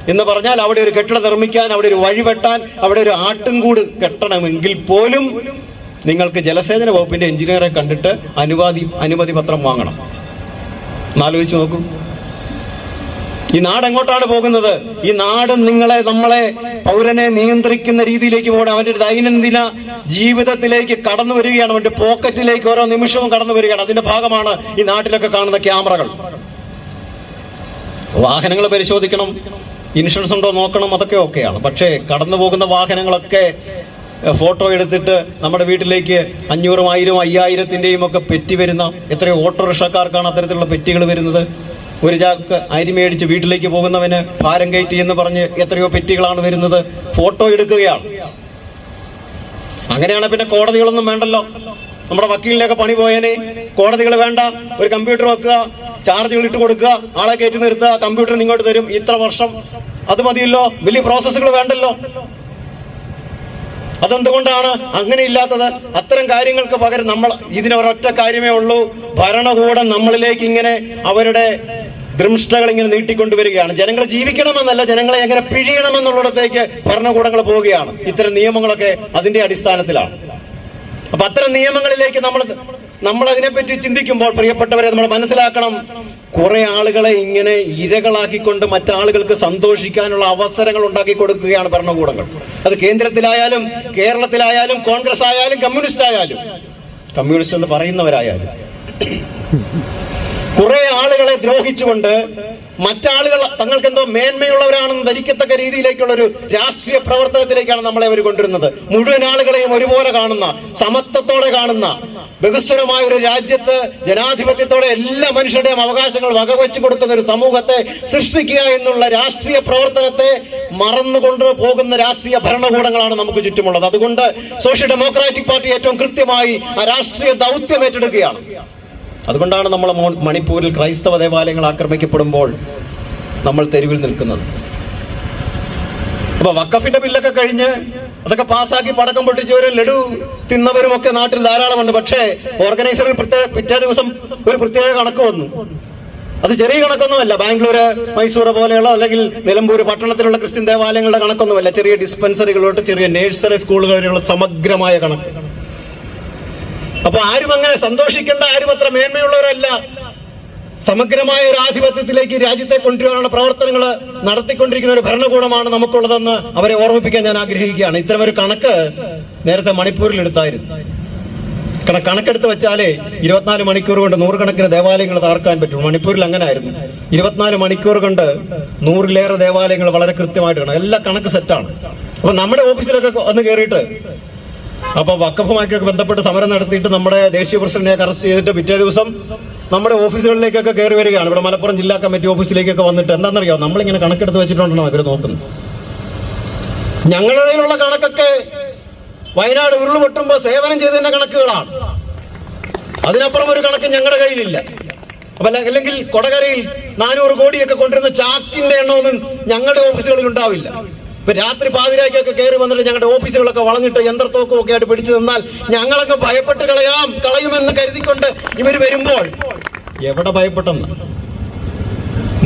എന്ന് പറഞ്ഞാൽ അവിടെ ഒരു കെട്ടിടം നിർമ്മിക്കാൻ അവിടെ ഒരു വഴി വെട്ടാൻ അവിടെ ഒരു ആട്ടുംകൂട് കെട്ടണമെങ്കിൽ പോലും നിങ്ങൾക്ക് ജലസേചന വകുപ്പിന്റെ എഞ്ചിനീയറെ കണ്ടിട്ട് അനുവാദി അനുമതി പത്രം വാങ്ങണം. എന്നാലോചിച്ച് നോക്കൂ. ഈ നാട് എങ്ങോട്ടാണ് പോകുന്നത്? ഈ നാട് നിങ്ങളെ നമ്മളെ പൗരനെ നിയന്ത്രിക്കുന്ന രീതിയിലേക്ക് പോകണം. അവന്റെ ദൈനംദിന ജീവിതത്തിലേക്ക് കടന്നു വരികയാണ്. അവന്റെ പോക്കറ്റിലേക്ക് ഓരോ നിമിഷവും കടന്നു വരികയാണ്. അതിന്റെ ഭാഗമാണ് ഈ നാട്ടിലൊക്കെ കാണുന്ന ക്യാമറകൾ. വാഹനങ്ങൾ പരിശോധിക്കണം. ഇൻഷുറൻസ് ഉണ്ടോ നോക്കണം. അതൊക്കെ ഓക്കെയാണ്. പക്ഷേ കടന്നു പോകുന്ന വാഹനങ്ങളൊക്കെ ഫോട്ടോ എടുത്തിട്ട് നമ്മുടെ വീട്ടിലേക്ക് അഞ്ഞൂറും ആയിരം അയ്യായിരത്തിന്റെയും ഒക്കെ പെറ്റി വരുന്ന എത്രയോ ഓട്ടോറിക്ഷക്കാർക്കാണ് അത്തരത്തിലുള്ള പെറ്റികൾ വരുന്നത്. ഒരു ചാക്ക് അരി മേടിച്ച് വീട്ടിലേക്ക് പോകുന്നവന് ഭാരം കയറ്റി എന്ന് പറഞ്ഞ് എത്രയോ പെറ്റികളാണ് വരുന്നത്. ഫോട്ടോ എടുക്കുകയാണ്. അങ്ങനെയാണ് പിന്നെ കോടതികളൊന്നും വേണ്ടല്ലോ. നമ്മുടെ വക്കീലിനൊക്കെ പണി പോയേനെ. കോടതികൾ വേണ്ട. ഒരു കമ്പ്യൂട്ടർ വെക്കുക ചാർജുകൾ ഇട്ട് കൊടുക്കുക ആളെ കയറ്റി നിർത്തുക കമ്പ്യൂട്ടർ നിങ്ങോട്ട് തരും. ഇത്ര വർഷം അത് മതിയല്ലോ. വലിയ പ്രോസസ്സുകൾ വേണ്ടല്ലോ. അതെന്തുകൊണ്ടാണ് അങ്ങനെ ഇല്ലാത്തത്? അത്തരം കാര്യങ്ങൾക്ക് പകരം നമ്മൾ ഇതിനൊരൊറ്റ കാര്യമേ ഉള്ളൂ. ഭരണകൂടം നമ്മളിലേക്ക് ഇങ്ങനെ അവരുടെ ദൃംഷ്ടകൾ ഇങ്ങനെ നീട്ടിക്കൊണ്ടുവരികയാണ്. ജനങ്ങൾ ജീവിക്കണമെന്നല്ല ജനങ്ങളെ എങ്ങനെ പിഴിയണമെന്നുള്ളിടത്തേക്ക് ഭരണകൂടങ്ങൾ പോവുകയാണ്. ഇത്തരം നിയമങ്ങളൊക്കെ അതിന്റെ അടിസ്ഥാനത്തിലാണ്. അപ്പൊ അത്തരം നിയമങ്ങളിലേക്ക് നമ്മൾ നമ്മൾ അതിനെപ്പറ്റി ചിന്തിക്കുമ്പോൾ പ്രിയപ്പെട്ടവരെ നമ്മൾ മനസ്സിലാക്കണം കുറെ ആളുകളെ ഇങ്ങനെ ഇരകളാക്കിക്കൊണ്ട് മറ്റാളുകൾക്ക് സന്തോഷിക്കാനുള്ള അവസരങ്ങൾ ഉണ്ടാക്കി കൊടുക്കുകയാണ് ഭരണകൂടങ്ങൾ. അത് കേന്ദ്രത്തിലായാലും കേരളത്തിലായാലും കോൺഗ്രസ് ആയാലും കമ്മ്യൂണിസ്റ്റ് ആയാലും കമ്മ്യൂണിസ്റ്റ് എന്ന് പറയുന്നവരായാലും. കുറെ ആളുകളെ ദ്രോഹിച്ചുകൊണ്ട് മറ്റാളുകൾ തങ്ങൾക്ക് എന്തോ മേന്മയുള്ളവരാണെന്ന് ധരിക്കത്തക്ക രീതിയിലേക്കുള്ള ഒരു രാഷ്ട്രീയ പ്രവർത്തനത്തിലേക്കാണ് നമ്മളെ അവർ കൊണ്ടുവരുന്നത്. മുഴുവൻ ആളുകളെയും ഒരുപോലെ കാണുന്ന സമത്വത്തോടെ കാണുന്ന ബഹുസ്വരമായ ഒരു രാജ്യത്ത് ജനാധിപത്യത്തോടെ എല്ലാ മനുഷ്യരുടെയും അവകാശങ്ങൾ വകവെച്ചു കൊടുക്കുന്ന ഒരു സമൂഹത്തെ സൃഷ്ടിക്കുക എന്നുള്ള രാഷ്ട്രീയ പ്രവർത്തനത്തെ മറന്നുകൊണ്ട് പോകുന്ന രാഷ്ട്രീയ ഭരണകൂടങ്ങളാണ് നമുക്ക് ചുറ്റുമുള്ളത്. അതുകൊണ്ട് സോഷ്യൽ ഡെമോക്രാറ്റിക് പാർട്ടി ഏറ്റവും കൃത്യമായി ആ രാഷ്ട്രീയ ദൗത്യം ഏറ്റെടുക്കുകയാണ്. അതുകൊണ്ടാണ് നമ്മൾ മണിപ്പൂരിൽ ക്രൈസ്തവ ദേവാലയങ്ങൾ ആക്രമിക്കപ്പെടുമ്പോൾ നമ്മൾ തെരുവിൽ നിൽക്കുന്നത്. അപ്പൊ വക്കഫിന്റെ ബില്ലൊക്കെ കഴിഞ്ഞ് അതൊക്കെ പാസ്സാക്കി പടക്കം പൊട്ടിച്ചവരും ലഡു തിന്നവരും ഒക്കെ നാട്ടിൽ ധാരാളമുണ്ട്. പക്ഷേ ഓർഗനൈസറിൽ പ്രത്യേക പിറ്റേ ദിവസം ഒരു പ്രത്യേക കണക്ക് വന്നു. അത് ചെറിയ കണക്കൊന്നുമല്ല. ബാംഗ്ലൂര് മൈസൂർ പോലെയുള്ള അല്ലെങ്കിൽ നിലമ്പൂർ പട്ടണത്തിലുള്ള ക്രിസ്ത്യൻ ദേവാലയങ്ങളുടെ കണക്കൊന്നുമല്ല. ചെറിയ ഡിസ്പെൻസറികളോട്ട് ചെറിയ നേഴ്സറി സ്കൂളുകളിലുള്ള സമഗ്രമായ കണക്ക്. അപ്പൊ ആരും അങ്ങനെ സന്തോഷിക്കേണ്ട ആരും അത്ര മേന്മയുള്ളവരല്ല. സമഗ്രമായ ഒരു ആധിപത്യത്തിലേക്ക് രാജ്യത്തെ കൊണ്ടുവരാനുള്ള പ്രവർത്തനങ്ങൾ നടത്തിക്കൊണ്ടിരിക്കുന്ന ഒരു ഭരണകൂടമാണ് നമുക്കുള്ളതെന്ന് അവരെ ഓർമ്മിപ്പിക്കാൻ ഞാൻ ആഗ്രഹിക്കുകയാണ്. ഇത്തരം ഒരു കണക്ക് നേരത്തെ മണിപ്പൂരിൽ എടുത്തായിരുന്നു. കാരണം കണക്കെടുത്ത് വെച്ചാലേ ഇരുപത്തിനാല് മണിക്കൂർ കൊണ്ട് നൂറുകണക്കിന് ദേവാലയങ്ങൾ തകർക്കാൻ പറ്റും. മണിപ്പൂരിൽ അങ്ങനെ ആയിരുന്നു ഇരുപത്തിനാല് മണിക്കൂർ കൊണ്ട് നൂറിലേറെ ദേവാലയങ്ങൾ വളരെ കൃത്യമായിട്ട് കാണാം. എല്ലാ കണക്ക് സെറ്റാണ് അപ്പൊ നമ്മുടെ ഓഫീസിലൊക്കെ ഒന്ന് കയറിയിട്ട് അപ്പോൾ വക്കഫുമായിട്ടൊക്കെ ബന്ധപ്പെട്ട് സമരം നടത്തിയിട്ട് നമ്മുടെ ദേശീയ പ്രസിഡന്റിനെയൊക്കെ അറസ്റ്റ് ചെയ്തിട്ട് പിറ്റേ ദിവസം നമ്മുടെ ഓഫീസുകളിലേക്കൊക്കെ കയറി വരികയാണ്. ഇവിടെ മലപ്പുറം ജില്ലാ കമ്മിറ്റി ഓഫീസിലേക്കൊക്കെ വന്നിട്ട് എന്താണെന്നറിയോ? നമ്മളിങ്ങനെ കണക്കെടുത്ത് വെച്ചിട്ടുണ്ടെന്നാണ് അവർ നോക്കുന്നത്. ഞങ്ങളുടെ കണക്കൊക്കെ വയനാട് ഉരുളുപൊട്ടുമ്പോൾ സേവനം ചെയ്തതിന്റെ കണക്കുകളാണ്. അതിനപ്പുറം ഒരു കണക്ക് ഞങ്ങളുടെ കയ്യിലില്ല. അല്ല- അല്ലെങ്കിൽ കൊടകരയിൽ നാനൂറ് കോടിയൊക്കെ കൊണ്ടിരുന്ന ചാക്കിന്റെ എണ്ണമൊന്നും ഞങ്ങളുടെ ഓഫീസുകളിൽ ഉണ്ടാവില്ല. ഇപ്പൊ രാത്രി പാതിരാക്കൊക്കെ കയറി വന്നിട്ട് ഞങ്ങളുടെ ഓഫീസുകളൊക്കെ വളഞ്ഞിട്ട് യന്ത്രത്തോക്കും ഒക്കെ ആയിട്ട് പിടിച്ചു നിന്നാൽ ഞങ്ങളൊക്കെ ഭയപ്പെട്ട് കളയാം കളയുമെന്ന് കരുതിക്കൊണ്ട് ഇവർ വരുമ്പോൾ എവിടെ ഭയപ്പെട്ടെന്ന്?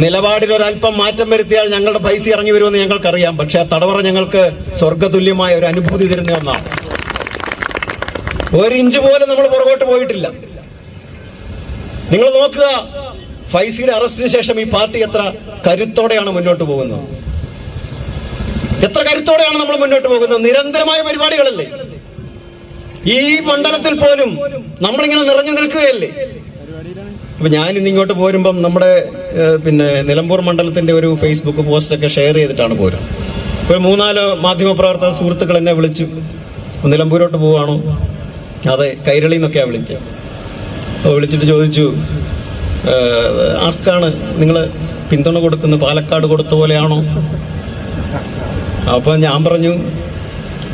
നിലപാടിൽ ഒരല്പം മാറ്റം വരുത്തിയാൽ ഞങ്ങളുടെ പൈസ ഇറങ്ങി വരുമെന്ന് ഞങ്ങൾക്കറിയാം. പക്ഷെ ആ തടവറ ഞങ്ങൾക്ക് സ്വർഗതുല്യമായ ഒരു അനുഭൂതി തരുന്ന ഒന്നാണ്. ഒരു ഇഞ്ച് പോലും നമ്മൾ പുറകോട്ട് പോയിട്ടില്ല. നിങ്ങൾ നോക്കുക ഫൈസിയുടെ അറസ്റ്റിന് ശേഷം ഈ പാർട്ടി എത്ര കരുത്തോടെയാണ് മുന്നോട്ട് പോകുന്നത്. എത്ര കരുത്തോടെയാണ് നമ്മൾ മുന്നോട്ട് പോകുന്നത്? നിരന്തരമായ പരിപാടികളല്ലേ? ഈ മണ്ഡലത്തിൽ പോലും നമ്മളിങ്ങനെ നിറഞ്ഞു നിൽക്കുകയല്ലേ? അപ്പൊ ഞാൻ ഇന്ന് ഇങ്ങോട്ട് പോരുമ്പം നമ്മുടെ പിന്നെ നിലമ്പൂർ മണ്ഡലത്തിന്റെ ഒരു ഫേസ്ബുക്ക് പോസ്റ്റ് ഒക്കെ ഷെയർ ചെയ്തിട്ടാണ് പോരുന്നത് ഒരു മൂന്നാൽ മാധ്യമപ്രവർത്തക സുഹൃത്തുക്കൾ എന്നെ വിളിച്ചു. നിലമ്പൂരോട്ട് പോവാണോ? അതെ കൈരളി എന്നൊക്കെയാണ് വിളിച്ചത് അപ്പോൾ വിളിച്ചിട്ട് ചോദിച്ചു ആർക്കാണ് നിങ്ങൾ പിന്തുണ കൊടുക്കുന്നത്? പാലക്കാട് കൊടുത്ത പോലെയാണോ? അപ്പോൾ ഞാൻ പറഞ്ഞു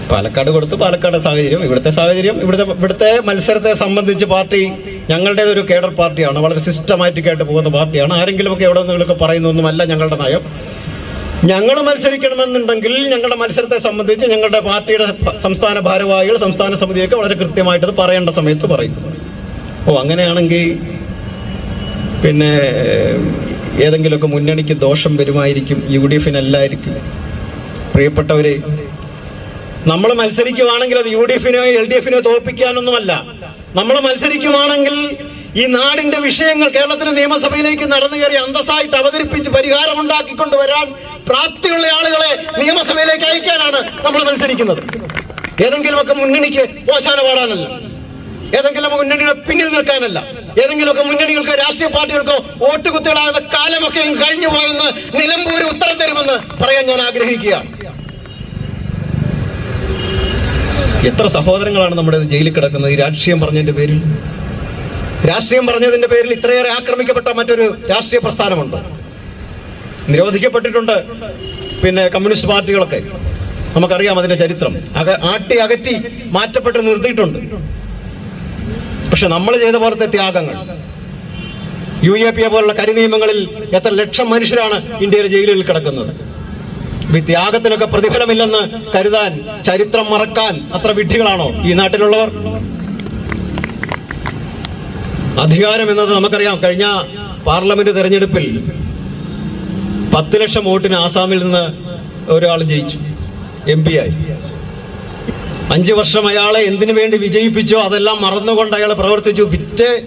പാലക്കാട് കൊടുത്ത് പാലക്കാട് സാഹചര്യം ഇവിടുത്തെ സാഹചര്യം ഇവിടുത്തെ ഇവിടുത്തെ മത്സരത്തെ സംബന്ധിച്ച് പാർട്ടി ഞങ്ങളുടേതൊരു കേഡർ പാർട്ടിയാണ് വളരെ സിസ്റ്റമാറ്റിക് ആയിട്ട് പോകുന്ന പാർട്ടിയാണ്. ആരെങ്കിലുമൊക്കെ എവിടെ നിന്നെങ്കിലുമൊക്കെ പറയുന്നൊന്നുമല്ല ഞങ്ങളുടെ നയം. ഞങ്ങൾ മത്സരിക്കണമെന്നുണ്ടെങ്കിൽ ഞങ്ങളുടെ മത്സരത്തെ സംബന്ധിച്ച് ഞങ്ങളുടെ പാർട്ടിയുടെ സംസ്ഥാന ഭാരവാഹികൾ സംസ്ഥാന സമിതിയൊക്കെ വളരെ കൃത്യമായിട്ട് പറയേണ്ട സമയത്ത് പറയും. ഓ അങ്ങനെയാണെങ്കിൽ പിന്നെ ഏതെങ്കിലുമൊക്കെ മുന്നണിക്ക് ദോഷം വരുമായിരിക്കും യു ഡി എഫിനല്ലായിരിക്കും. പ്രിയപ്പെട്ടവരെ നമ്മൾ മത്സരിക്കുവാണെങ്കിൽ അത് യു ഡി എഫിനോ എൽ ഡി എഫിനോ തോൽപ്പിക്കാനൊന്നുമല്ല. നമ്മൾ മത്സരിക്കുവാണെങ്കിൽ ഈ നാടിന്റെ വിഷയങ്ങൾ കേരളത്തിന്റെ നിയമസഭയിലേക്ക് നടന്നു കയറി അന്തസ്സായിട്ട് അവതരിപ്പിച്ച് പരിഹാരം ഉണ്ടാക്കിക്കൊണ്ട് വരാൻ പ്രാപ്തിയുള്ള ആളുകളെ നിയമസഭയിലേക്ക് അയക്കാനാണ് നമ്മൾ മത്സരിക്കുന്നത്. ഏതെങ്കിലുമൊക്കെ മുന്നണിക്ക് ഓശാന പാടാനല്ല. ഏതെങ്കിലും മുന്നണിയുടെ പിന്നിൽ നിൽക്കാനല്ല. ഏതെങ്കിലുമൊക്കെ മുന്നണികൾക്കോ രാഷ്ട്രീയ പാർട്ടികൾക്കോ വോട്ട് കുത്തികളാകുന്ന കാലമൊക്കെ കഴിഞ്ഞു പോയെന്ന് നിലമ്പൂര് ഉത്തരം തരുമെന്ന് പറയാൻ ഞാൻ ആഗ്രഹിക്കുകയാണ്. എത്ര സഹോദരങ്ങളാണ് നമ്മുടെ ജയിലിൽ കിടക്കുന്നത്? ഈ രാഷ്ട്രീയം പറഞ്ഞതിന്റെ പേരിൽ? രാഷ്ട്രീയം പറഞ്ഞതിന്റെ പേരിൽ ഇത്രയേറെ ആക്രമിക്കപ്പെട്ട മറ്റൊരു രാഷ്ട്രീയ പ്രസ്ഥാനമുണ്ട്. നിരോധിക്കപ്പെട്ടിട്ടുണ്ട്. പിന്നെ കമ്മ്യൂണിസ്റ്റ് പാർട്ടികളൊക്കെ. നമുക്കറിയാം അതിന്റെ ചരിത്രം. ആട്ടി അകറ്റി മാറ്റപ്പെട്ട് നിർത്തിയിട്ടുണ്ട്. പക്ഷെ നമ്മൾ ചെയ്ത പോലത്തെ ത്യാഗങ്ങൾ യു എ പി എ പോലുള്ള കരിനിയമങ്ങളിൽ എത്ര ലക്ഷം മനുഷ്യരാണ് ഇന്ത്യയിലെ ജയിലുകളിൽ കിടക്കുന്നത്? ത്യാഗത്തിനൊക്കെ പ്രതിഫലമില്ലെന്ന് കരുതാൻ ചരിത്രം മറക്കാൻ അത്ര വിഡ്ഢികളാണോ ഈ നാട്ടിലുള്ളവർ? അധികാരം എന്നത് നമുക്കറിയാം. കഴിഞ്ഞ പാർലമെന്റ് തെരഞ്ഞെടുപ്പിൽ പത്ത് ലക്ഷം വോട്ടിന് ആസാമിൽ നിന്ന് ഒരാൾ ജയിച്ചു. എം പി ആയി. അഞ്ചു വർഷം അയാളെ എന്തിനു വേണ്ടി വിജയിപ്പിച്ചോ അതെല്ലാം മറന്നുകൊണ്ട് അയാൾ പ്രവർത്തിച്ചു. പിറ്റേ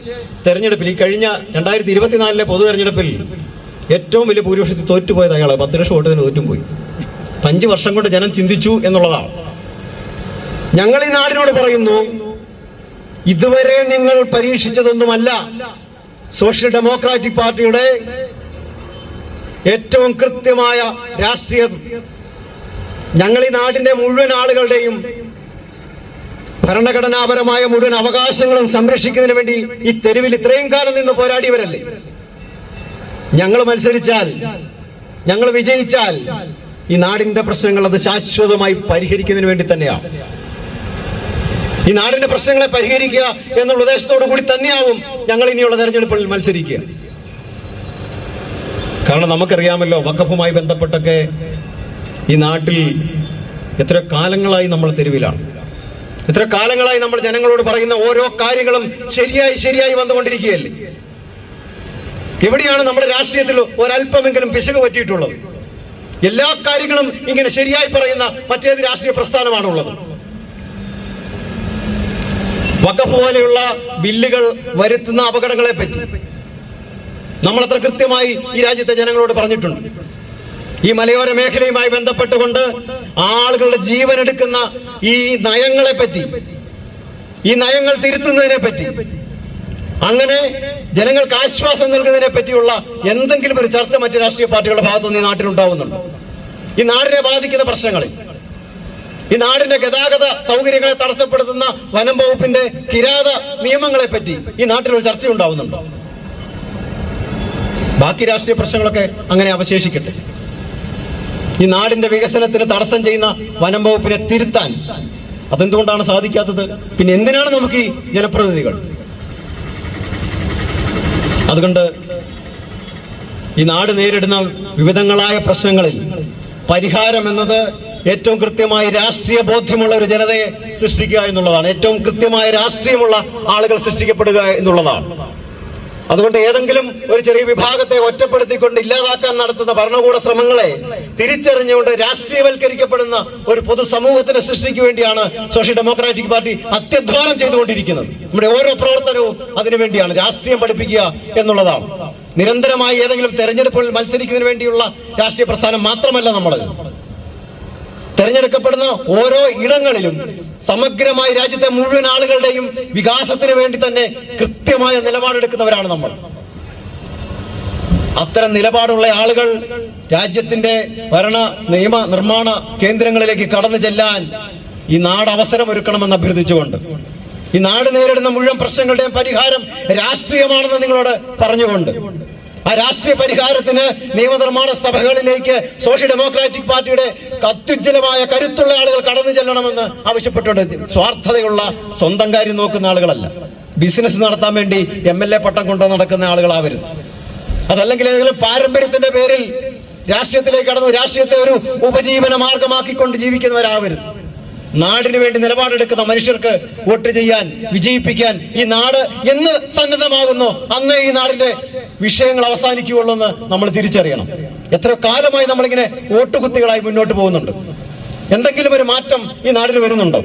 തെരഞ്ഞെടുപ്പിൽ ഈ കഴിഞ്ഞ രണ്ടായിരത്തി ഇരുപത്തിനാലിലെ പൊതു തെരഞ്ഞെടുപ്പിൽ ഏറ്റവും വലിയ ഭൂരിപക്ഷത്തിൽ തോറ്റുപോയത് അയാളെ. പത്ത് ലക്ഷം വോട്ടിന് തോറ്റും പോയി. അഞ്ച് വർഷം കൊണ്ട് ജനം ചിന്തിച്ചു എന്നുള്ളതാണ്. ഞങ്ങൾ ഈ നാടിനോട് പറയുന്നു ഇതുവരെ നിങ്ങൾ പരീക്ഷിച്ചതൊന്നുമല്ല. സോഷ്യൽ ഡെമോക്രാറ്റിക് പാർട്ടിയുടെ ഏറ്റവും കൃത്യമായ രാഷ്ട്രീയം. ഞങ്ങൾ ഈ നാടിന്റെ മുഴുവൻ ആളുകളുടെയും ഭരണഘടനാപരമായ മുഴുവൻ അവകാശങ്ങളും സംരക്ഷിക്കുന്നതിന് വേണ്ടി ഈ തെരുവിൽ ഇത്രയും കാലം നിന്ന് പോരാടിയവരല്ലേ? ഞങ്ങൾ മത്സരിച്ചാൽ ഞങ്ങൾ വിജയിച്ചാൽ ഈ നാടിന്റെ പ്രശ്നങ്ങൾ അത് ശാശ്വതമായി പരിഹരിക്കുന്നതിന് വേണ്ടി തന്നെയാണ് ഈ നാടിന്റെ പ്രശ്നങ്ങളെ പരിഹരിക്കുക എന്നുള്ള ഉദ്ദേശത്തോടു കൂടി തന്നെയാവും ഞങ്ങൾ ഇനിയുള്ള തെരഞ്ഞെടുപ്പുകളിൽ മത്സരിക്കുക. കാരണം നമുക്കറിയാമല്ലോ വക്കഫുമായി ബന്ധപ്പെട്ടൊക്കെ ഈ നാട്ടിൽ എത്ര കാലങ്ങളായി നമ്മൾ തെരുവിലാണ്. എത്ര കാലങ്ങളായി നമ്മൾ ജനങ്ങളോട് പറയുന്ന ഓരോ കാര്യങ്ങളും ശരിയായി ശരിയായി വന്നുകൊണ്ടിരിക്കുകയല്ലേ? എവിടെയാണ് നമ്മുടെ രാഷ്ട്രീയത്തിൽ ഒരല്പമെങ്കിലും പിശക് പറ്റിയിട്ടുള്ളത്? എല്ലാ കാര്യങ്ങളും ഇങ്ങനെ ശരിയായി പറയുന്ന മറ്റേത് രാഷ്ട്രീയ പ്രസ്ഥാനമാണുള്ളത്. വക്കഫ് പോലെയുള്ള ബില്ലുകൾ വരുത്തുന്ന അപകടങ്ങളെ പറ്റി നമ്മളത്ര കൃത്യമായി ഈ രാജ്യത്തെ ജനങ്ങളോട് പറഞ്ഞിട്ടുണ്ട്. ഈ മലയോര മേഖലയുമായി ബന്ധപ്പെട്ടുകൊണ്ട് ആളുകളുടെ ജീവൻ എടുക്കുന്ന ഈ നയങ്ങളെ പറ്റി ഈ നയങ്ങൾ തിരുത്തുന്നതിനെ പറ്റി അങ്ങനെ ജനങ്ങൾക്ക് ആശ്വാസം നൽകുന്നതിനെ പറ്റിയുള്ള എന്തെങ്കിലും ഒരു ചർച്ച മറ്റു രാഷ്ട്രീയ പാർട്ടികളുടെ ഭാഗത്തുനിന്ന് ഈ നാട്ടിലുണ്ടാവുന്നുണ്ട് ഈ നാടിനെ ബാധിക്കുന്ന പ്രശ്നങ്ങളിൽ ഈ നാടിന്റെ ഗതാഗത സൗകര്യങ്ങളെ തടസ്സപ്പെടുത്തുന്ന വനം വകുപ്പിന്റെ കിരാത നിയമങ്ങളെ പറ്റി ഈ നാട്ടിൽ ഒരു ചർച്ച ഉണ്ടാവുന്നുണ്ടോ. ബാക്കി രാഷ്ട്രീയ പ്രശ്നങ്ങളൊക്കെ അങ്ങനെ അവശേഷിക്കട്ടെ. ഈ നാടിന്റെ വികസനത്തിന് തടസ്സം ചെയ്യുന്ന വനം വകുപ്പിനെ തിരുത്താൻ അതെന്തുകൊണ്ടാണ് സാധിക്കാത്തത്? പിന്നെ എന്തിനാണ് നമുക്ക് ഈ ജനപ്രതിനിധികൾ? അതുകൊണ്ട് ഈ നാട് നേരിടുന്ന വിവിധങ്ങളായ പ്രശ്നങ്ങളിൽ പരിഹാരം എന്നത് ഏറ്റവും കൃത്യമായി രാഷ്ട്രീയ ബോധ്യമുള്ള ഒരു ജനതയെ സൃഷ്ടിക്കുക എന്നുള്ളതാണ്. ഏറ്റവും കൃത്യമായ രാഷ്ട്രീയമുള്ള ആളുകൾ സൃഷ്ടിക്കപ്പെടുക എന്നുള്ളതാണ്. അതുകൊണ്ട് ഏതെങ്കിലും ഒരു ചെറിയ വിഭാഗത്തെ ഒറ്റപ്പെടുത്തിക്കൊണ്ട് ഇല്ലാതാക്കാൻ നടത്തുന്ന ഭരണകൂട ശ്രമങ്ങളെ തിരിച്ചറിഞ്ഞുകൊണ്ട് രാഷ്ട്രീയവൽക്കരിക്കപ്പെടുന്ന ഒരു പൊതുസമൂഹത്തിനെ സൃഷ്ടിക്കു വേണ്ടിയാണ് സോഷ്യൽ ഡെമോക്രാറ്റിക് പാർട്ടി അത്യധ്വാനം ചെയ്തുകൊണ്ടിരിക്കുന്നത്. നമ്മുടെ ഓരോ പ്രവർത്തനവും അതിനുവേണ്ടിയാണ് രാഷ്ട്രീയം പഠിപ്പിക്കുക എന്നുള്ളതാണ്. നിരന്തരമായി ഏതെങ്കിലും തെരഞ്ഞെടുപ്പുകളിൽ മത്സരിക്കുന്നതിന് വേണ്ടിയുള്ള രാഷ്ട്രീയ പ്രസ്ഥാനം മാത്രമല്ല നമ്മൾ തെരഞ്ഞെടുക്കപ്പെടുന്ന ഓരോ ഇടങ്ങളിലും സമഗ്രമായി രാജ്യത്തെ മുഴുവൻ ആളുകളുടെയും വികാസത്തിന് വേണ്ടി തന്നെ കൃത്യമായ നിലപാടെടുക്കുന്നവരാണ് നമ്മൾ. അത്തരം നിലപാടുള്ള ആളുകൾ രാജ്യത്തിന്റെ ഭരണ നിയമ നിർമ്മാണ കേന്ദ്രങ്ങളിലേക്ക് കടന്നു ചെല്ലാൻ ഈ നാട് അവസരം ഒരുക്കണമെന്ന് അഭ്യർത്ഥിച്ചുകൊണ്ട് ഈ നാട് നേരിടുന്ന മുഴുവൻ പ്രശ്നങ്ങളുടെയും പരിഹാരം രാഷ്ട്രീയമാണെന്ന് നിങ്ങളോട് പറഞ്ഞുകൊണ്ട് ആ രാഷ്ട്രീയ പരിഹാരത്തിന് നിയമനിർമ്മാണ സഭകളിലേക്ക് സോഷ്യൽ ഡെമോക്രാറ്റിക് പാർട്ടിയുടെ അത്യുജ്ജലമായ കരുത്തുള്ള ആളുകൾ കടന്നു ചെല്ലണമെന്ന് ആവശ്യപ്പെട്ടുണ്ട്. സ്വാർത്ഥതയുള്ള സ്വന്തം കാര്യം നോക്കുന്ന ആളുകളല്ല. ബിസിനസ് നടത്താൻ വേണ്ടി എം എൽ എ പട്ടം കൊണ്ടു നടക്കുന്ന ആളുകളാവരുത്. അതല്ലെങ്കിൽ ഏതെങ്കിലും പാരമ്പര്യത്തിന്റെ പേരിൽ രാഷ്ട്രീയത്തിലേക്ക് കടന്ന് രാഷ്ട്രീയത്തെ ഒരു ഉപജീവന മാർഗമാക്കിക്കൊണ്ട് ജീവിക്കുന്നവരാവരുത്. നാടിന് വേണ്ടി നിലപാടെടുക്കുന്ന മനുഷ്യർക്ക് വോട്ട് ചെയ്യാൻ വിജയിപ്പിക്കാൻ ഈ നാട് എന്ന് സന്നദ്ധമാകുന്നു. അന്ന് ഈ നാടിന്റെ വിഷയങ്ങൾ അവസാനിക്കുകയുള്ളൂ എന്ന് നമ്മൾ തിരിച്ചറിയണം. എത്ര കാലമായി നമ്മളിങ്ങനെ വോട്ടുകുത്തികളായി മുന്നോട്ട് പോകുന്നുണ്ട്. എന്തെങ്കിലും ഒരു മാറ്റം ഈ നാടിന് വരുന്നുണ്ടോ?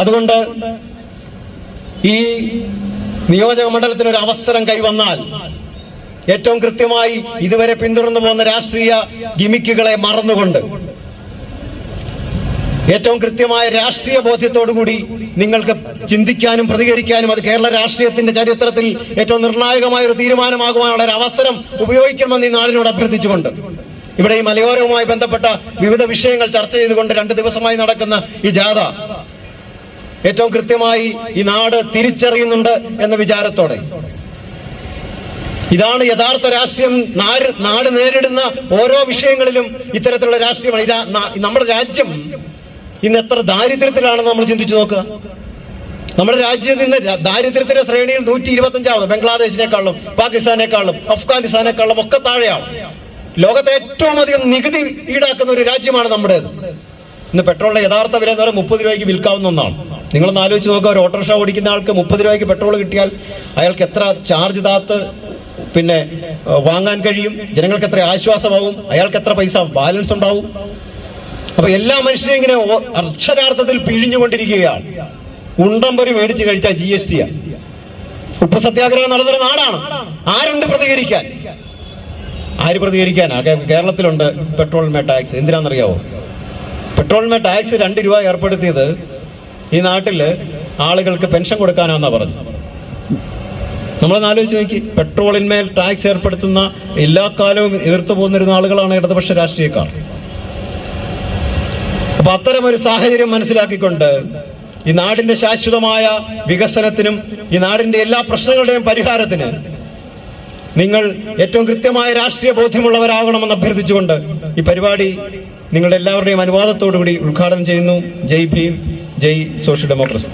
അതുകൊണ്ട് ഈ നിയോജക മണ്ഡലത്തിന് ഒരു അവസരം കൈവന്നാൽ ഏറ്റവും കൃത്യമായി ഇതുവരെ പിന്തുടർന്നു പോകുന്ന രാഷ്ട്രീയ ഗിമിക്കുകളെ മറന്നുകൊണ്ട് ഏറ്റവും കൃത്യമായ രാഷ്ട്രീയ ബോധ്യത്തോടുകൂടി നിങ്ങൾക്ക് ചിന്തിക്കാനും പ്രതികരിക്കാനും അത് കേരള രാഷ്ട്രീയത്തിന്റെ ചരിത്രത്തിൽ ഏറ്റവും നിർണായകമായ ഒരു തീരുമാനമാകുവാനുള്ള ഒരു അവസരം ഉപയോഗിക്കണമെന്ന് ഈ നാടിനോട് അഭ്യർത്ഥിച്ചുകൊണ്ട് ഇവിടെ ഈ മലയോരവുമായി ബന്ധപ്പെട്ട വിവിധ വിഷയങ്ങൾ ചർച്ച ചെയ്തുകൊണ്ട് രണ്ട് ദിവസമായി നടക്കുന്ന ഈ ജാഥ ഏറ്റവും കൃത്യമായി ഈ നാട് തിരിച്ചറിയുന്നുണ്ട് എന്ന വിചാരത്തോടെ. ഇതാണ് യഥാർത്ഥ രാഷ്ട്രീയം. നാട് നേരിടുന്ന ഓരോ വിഷയങ്ങളിലും ഇത്തരത്തിലുള്ള രാഷ്ട്രീയമാണ്. നമ്മുടെ രാജ്യം ഇന്ന് എത്ര ദാരിദ്ര്യത്തിലാണെന്ന് നമ്മൾ ചിന്തിച്ചു നോക്കുക നമ്മുടെ രാജ്യത്ത് ഇന്ന് ദാരിദ്ര്യത്തിന്റെ ശ്രേണിയിൽ നൂറ്റി ഇരുപത്തഞ്ചാമത് ബംഗ്ലാദേശിനേക്കാളും പാകിസ്ഥാനേക്കാളും അഫ്ഗാനിസ്ഥാനേക്കാളും ഒക്കെ താഴെയാണ്. ലോകത്തെ ഏറ്റവും അധികം നികുതി ഈടാക്കുന്ന ഒരു രാജ്യമാണ് നമ്മുടേത്. ഇന്ന് പെട്രോളിന്റെ യഥാർത്ഥ വില എന്ന് പറയുന്നത് മുപ്പത് രൂപയ്ക്ക് വിൽക്കാവുന്ന ഒന്നാണ്. നിങ്ങളൊന്ന് ആലോചിച്ച് നോക്കുക ഒരു ഓട്ടോറിക്ഷ ഓടിക്കുന്ന ആൾക്ക് മുപ്പത് രൂപയ്ക്ക് പെട്രോൾ കിട്ടിയാൽ അയാൾക്ക് എത്ര ചാർജ് താത്ത് പിന്നെ വാങ്ങാൻ കഴിയും? ജനങ്ങൾക്ക് എത്ര ആശ്വാസമാവും അയാൾക്ക് എത്ര പൈസ ബാലൻസ് ഉണ്ടാവും? അപ്പൊ എല്ലാ മനുഷ്യരും ഇങ്ങനെ അക്ഷരാർത്ഥത്തിൽ പിഴിഞ്ഞുകൊണ്ടിരിക്കുകയാണ്. ഉണ്ടംപൊരി മേടിച്ച് കഴിച്ചാൽ ജി എസ് ടി ഉപ്പ് സത്യാഗ്രഹം നടന്നൊരു നാടാണ്. ആരുണ്ട് പ്രതികരിക്കാൻ? ആര് പ്രതികരിക്കാനാ കേരളത്തിലുണ്ട് കേരളത്തിലുണ്ട് പെട്രോളിന്മേ ടാക്സ് എന്തിനാണെന്നറിയാവോ പെട്രോളിന്മേ ടാക്സ് രണ്ട് രൂപ ഏർപ്പെടുത്തിയത് ഈ നാട്ടിൽ ആളുകൾക്ക് പെൻഷൻ കൊടുക്കാനാന്നാ പറഞ്ഞു നമ്മളൊന്ന് ആലോചിച്ച് നോക്കി. പെട്രോളിന്മേൽ ടാക്സ് ഏർപ്പെടുത്തുന്ന എല്ലാ കാലവും എതിർത്തു പോന്നിരുന്ന ആളുകളാണ് ഇടതുപക്ഷ രാഷ്ട്രീയക്കാർ. അപ്പൊ അത്തരം ഒരു സാഹചര്യം മനസ്സിലാക്കിക്കൊണ്ട് ഈ നാടിന്റെ ശാശ്വതമായ വികസനത്തിനും ഈ നാടിന്റെ എല്ലാ പ്രശ്നങ്ങളുടെയും പരിഹാരത്തിന് നിങ്ങൾ ഏറ്റവും കൃത്യമായ രാഷ്ട്രീയ ബോധ്യമുള്ളവരാകണമെന്ന് അഭ്യർത്ഥിച്ചുകൊണ്ട് ഈ പരിപാടി നിങ്ങളുടെ എല്ലാവരുടെയും അനുവാദത്തോടുകൂടി ഉദ്ഘാടനം ചെയ്യുന്നു. Jai Bhim Jai social democracy.